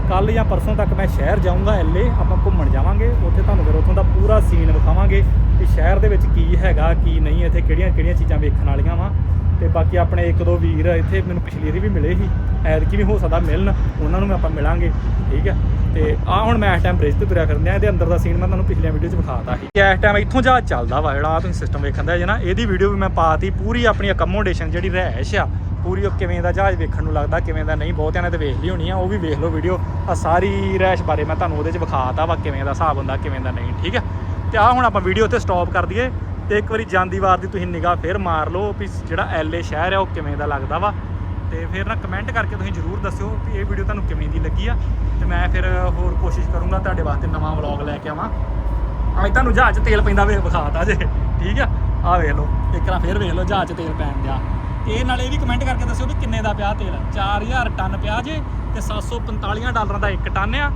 ਕੱਲ ਜਾਂ ਪਰਸੋਂ ਤੱਕ ਮੈਂ ਸ਼ਹਿਰ ਜਾਊਂਗਾ ਐਲੇ ਆਪਾਂ ਘੁੰਮਣ ਜਾਵਾਂਗੇ। ਉੱਥੇ ਤੁਹਾਨੂੰ ਫਿਰ ਉੱਥੋਂ ਦਾ ਪੂਰਾ ਸੀਨ ਵਿਖਾਵਾਂਗੇ ਕਿ ਸ਼ਹਿਰ ਦੇ ਵਿੱਚ ਕੀ ਹੈਗਾ, ਕੀ ਨਹੀਂ, ਇੱਥੇ ਕਿਹੜੀਆਂ ਕਿਹੜੀਆਂ ਚੀਜ਼ਾਂ ਵੇਖਣ ਵਾਲੀਆਂ ਵਾ। ਤੇ ਬਾਕੀ ਆਪਣੇ ਇੱਕ ਦੋ ਵੀਰ ਇੱਥੇ ਮੈਨੂੰ ਪਿਛਲੀ ਵਾਰੀ ਵੀ ਮਿਲੇ ਸੀ। ਐਤਕੀ ਵੀ ਹੋ ਸਕਦਾ ਮਿਲਣ, ਉਹਨਾਂ ਨੂੰ ਆਪਾਂ ਮਿਲਾਂਗੇ, ਠੀਕ ਹੈ? ਤੇ ਆ ਹੁਣ ਮੈਂ ਇਸ ਟਾਈਮ ਬ੍ਰਿਜ ਤੇ ਤੁਰਿਆ ਕਰਨਿਆ ਇਹਦੇ ਅੰਦਰ ਦਾ ਸੀਨ ਮੈਂ ਤੁਹਾਨੂੰ ਪਿਛਲੀਆਂ ਵੀਡੀਓ 'ਚ ਵਿਖਾਤਾ ਸੀ। ਇਸ ਟਾਈਮ ਇੱਥੋਂ ਜਹਾਜ਼ ਚੱਲਦਾ ਵਾ ਜਿਹੜਾ ਤੁਸੀਂ ਸਿਸਟਮ ਵੇਖਣ ਦਾ ਜਨਾ ਇਹਦੀ ਵੀਡੀਓ ਵੀ ਮੈਂ ਪਾਤੀ, ਪੂਰੀ ਆਪਣੀ ਅਕਮੋਡੇਸ਼ਨ ਜਿਹੜੀ ਰਹਿਸ਼ ਆ, ਪੂਰੀ ਉਹ ਕਿਵੇਂ ਦਾ ਜਹਾਜ਼ ਵੇਖਣ ਨੂੰ ਲੱਗਦਾ, ਕਿਵੇਂ ਦਾ ਨਹੀਂ, ਬਹੁਤਿਆਂ ਨੇ ਤਾਂ ਵੇਖ ਲਈ ਹੋਣੀ ਆ, ਉਹ ਵੀ ਵੇਖ ਲਓ ਵੀਡੀਓ ਆ ਸਾਰੀ ਰਹਿਸ਼ ਬਾਰੇ ਮੈਂ ਤੁਹਾਨੂੰ ਉਹਦੇ 'ਚ ਵਿਖਾਤਾ ਵਾ, ਕਿਵੇਂ ਦਾ ਹਿਸਾਬ ਹੁੰਦਾ, ਕਿਵੇਂ ਦਾ ਨਹੀਂ, ਠੀਕ ਹੈ? ਤੇ ਆ ਹੁਣ ਆਪਾਂ ਵੀਡੀਓ ਤੇ ਸਟਾਪ ਕਰ ਦਈਏ। ਤੇ ਇੱਕ ਵਾਰੀ ਜਾਂਦੀ ਵਾਰ ਦੀ ਤੁਸੀਂ ਨਿਗਾਹ ਫੇਰ ਮਾਰ ਲਓ ਵੀ ਜਿਹੜਾ ਐਲਏ ਸ਼ਹਿਰ ਆ, ਉਹ ਕਿਵੇਂ ਦਾ ਲੱਗਦਾ ਵਾ। ਤੇ ਫਿਰ ਨਾ ਕਮੈਂਟ ਕਰਕੇ ਤੁਸੀਂ ਜਰੂਰ ਦੱਸਿਓ ਵੀ ਇਹ ਵੀਡੀਓ ਤੁਹਾਨੂੰ ਕਿਵੇਂ ਦੀ ਲੱਗੀ ਆ। ਤੇ ਮੈਂ ਫਿਰ ਹੋਰ ਕੋਸ਼ਿਸ਼ ਕਰੂੰਗਾ ਤੁਹਾਡੇ ਵਾਸਤੇ ਨਵਾਂ ਵਲੌਗ ਲੈ ਕੇ ਆਵਾਂ। ਅੱਜ ਤੁਹਾਨੂੰ ਜਹਾਜ਼ 'ਚ ਤੇਲ ਪੈਂਦਾ ਵੇਖ ਵਿਖਾਤਾ ਜੇ। ਠੀਕ ਆ? ਆ ਵੇਖ ਲਓ, ਇੱਕ ਵਾਰ ਫੇਰ ਵੇਖ ਲਓ ਜਹਾਜ਼ ਤੇਲ ਪੈਣ ਦਿਆ ਇਹ ਨਾਲ ਇਹ ਵੀ ਕਮੈਂਟ ਕਰਕੇ ਦੱਸਿਓ ਵੀ ਕਿੰਨੇ ਦਾ ਪਿਆ ਤੇਲ। 4000 ਟਨ ਪਿਆ ਜੇ ਤੇ 745 ਡਾਲਰਾਂ ਦਾ ਇੱਕ ਟਨ ਆ।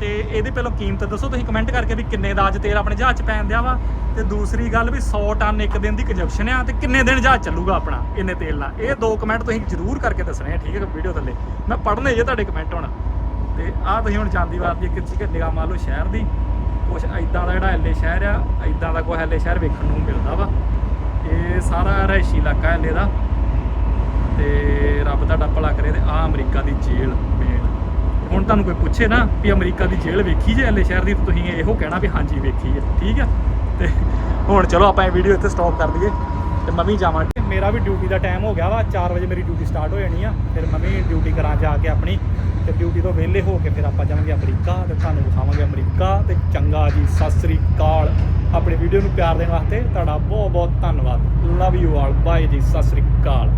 ਤੇ ਇਹਦੀ ਪਹਿਲਾਂ ਕੀਮਤ ਦੱਸੋ, ਤੁਸੀਂ ਕਮੈਂਟ ਕਰਕੇ ਵੀ ਕਿੰਨੇ ਦਾ ਅੱਜ ਤੇਲ ਆਪਣੇ ਜਹਾਜ਼ 'ਚ ਪੈਣ ਦਿਆ ਵਾ। ਤੇ ਦੂਸਰੀ ਗੱਲ ਵੀ 100 ਟਨ ਇੱਕ ਦਿਨ ਦੀ ਕੰਜਪਸ਼ਨ ਆ ਤੇ ਕਿੰਨੇ ਦਿਨ ਜਹਾਜ਼ ਚੱਲੂਗਾ ਆਪਣਾ ਇੰਨੇ ਤੇਲ ਨਾਲ? ਇਹ ਦੋ ਕਮੈਂਟ ਤੁਸੀਂ ਜ਼ਰੂਰ ਕਰਕੇ ਦੱਸਣੇ ਆ, ਠੀਕ ਹੈ ਵੀਡੀਓ ਥੱਲੇ। ਮੈਂ ਪੜ੍ਹਨੇ ਜੇ ਤੁਹਾਡੇ ਕਮੈਂਟ ਹੁਣ। ਤੇ ਆਹ ਤੁਸੀਂ ਹੁਣ ਜਾਂਦੀ ਵਾਰ ਦੀ ਇੱਕ ਚੀਜ਼ ਨਿਗਾਹ ਮਾਰ ਲਓ ਸ਼ਹਿਰ ਦੀ। ਕੁਛ ਐਦਾਂ ਦਾ ਜਿਹੜਾ ਐਲੇ ਸ਼ਹਿਰ ਆ ਐਦਾਂ ਦਾ ਕੋਈ ਐਲੇ ਸ਼ਹਿਰ ਵੇਖਣ ਨੂੰ ਮਿਲਦਾ ਵਾ। ਇਹ ਸਾਰਾ ਰਹਿਸ਼ੀ ਇਲਾਕਾ ਐਲੇ ਦਾ। ਤੇ ਰੱਬ ਤੁਹਾਡਾ ਭਲਾ ਕਰੇ ਤੇ ਆ ਅਮਰੀਕਾ ਦੀ ਜੇਲ੍ਹ। ਹੁਣ ਤੁਹਾਨੂੰ ਕੋਈ ਪੁੱਛੇ ਨਾ ਵੀ ਅਮਰੀਕਾ ਦੀ ਜੇਲ੍ਹ ਵੇਖੀ ਜੇ ਐਲੇ ਸ਼ਹਿਰ ਦੀ ਤੁਸੀਂ ਇਹੋ ਕਹਿਣਾ ਵੀ ਹਾਂਜੀ ਵੇਖੀ ਹੈ, ਠੀਕ ਹੈ? ਤੇ ਹੁਣ ਚਲੋ ਆਪਾਂ ਇਹ ਵੀਡੀਓ ਇੱਥੇ ਸਟਾਪ ਕਰ ਦਈਏ ਤੇ ਮੈਂ ਜਾਵਾਂ। ਮੇਰਾ ਵੀ ਡਿਊਟੀ ਦਾ ਟਾਈਮ ਹੋ ਗਿਆ ਵਾ 4 ਵਜੇ ਮੇਰੀ ਡਿਊਟੀ ਸਟਾਰਟ ਹੋ ਜਾਣੀ ਆ, ਫਿਰ ਮੰਮੀ ਡਿਊਟੀ ਕਰਾਂ ਜਾ ਕੇ ਆਪਣੀ, ਤੇ ਡਿਊਟੀ ਤੋਂ ਵਿਹਲੇ ਹੋ ਕੇ ਫਿਰ ਆਪਾਂ ਜਾਵਾਂਗੇ ਅਮਰੀਕਾ, ਤੇ ਤੁਹਾਨੂੰ ਦਿਖਾਵਾਂਗੇ ਅਮਰੀਕਾ, ਤੇ ਚੰਗਾ ਜੀ, ਸਤਿ ਸ੍ਰੀ ਅਕਾਲ। ਆਪਣੀ ਵੀਡੀਓ ਨੂੰ ਪਿਆਰ ਦੇਣ ਵਾਸਤੇ ਤੁਹਾਡਾ ਬਹੁਤ ਬਹੁਤ ਧੰਨਵਾਦ। ਲਵ ਯੂ ਆਲ ਬਾਏ ਜੀ, ਸਤਿ ਸ੍ਰੀ ਅਕਾਲ।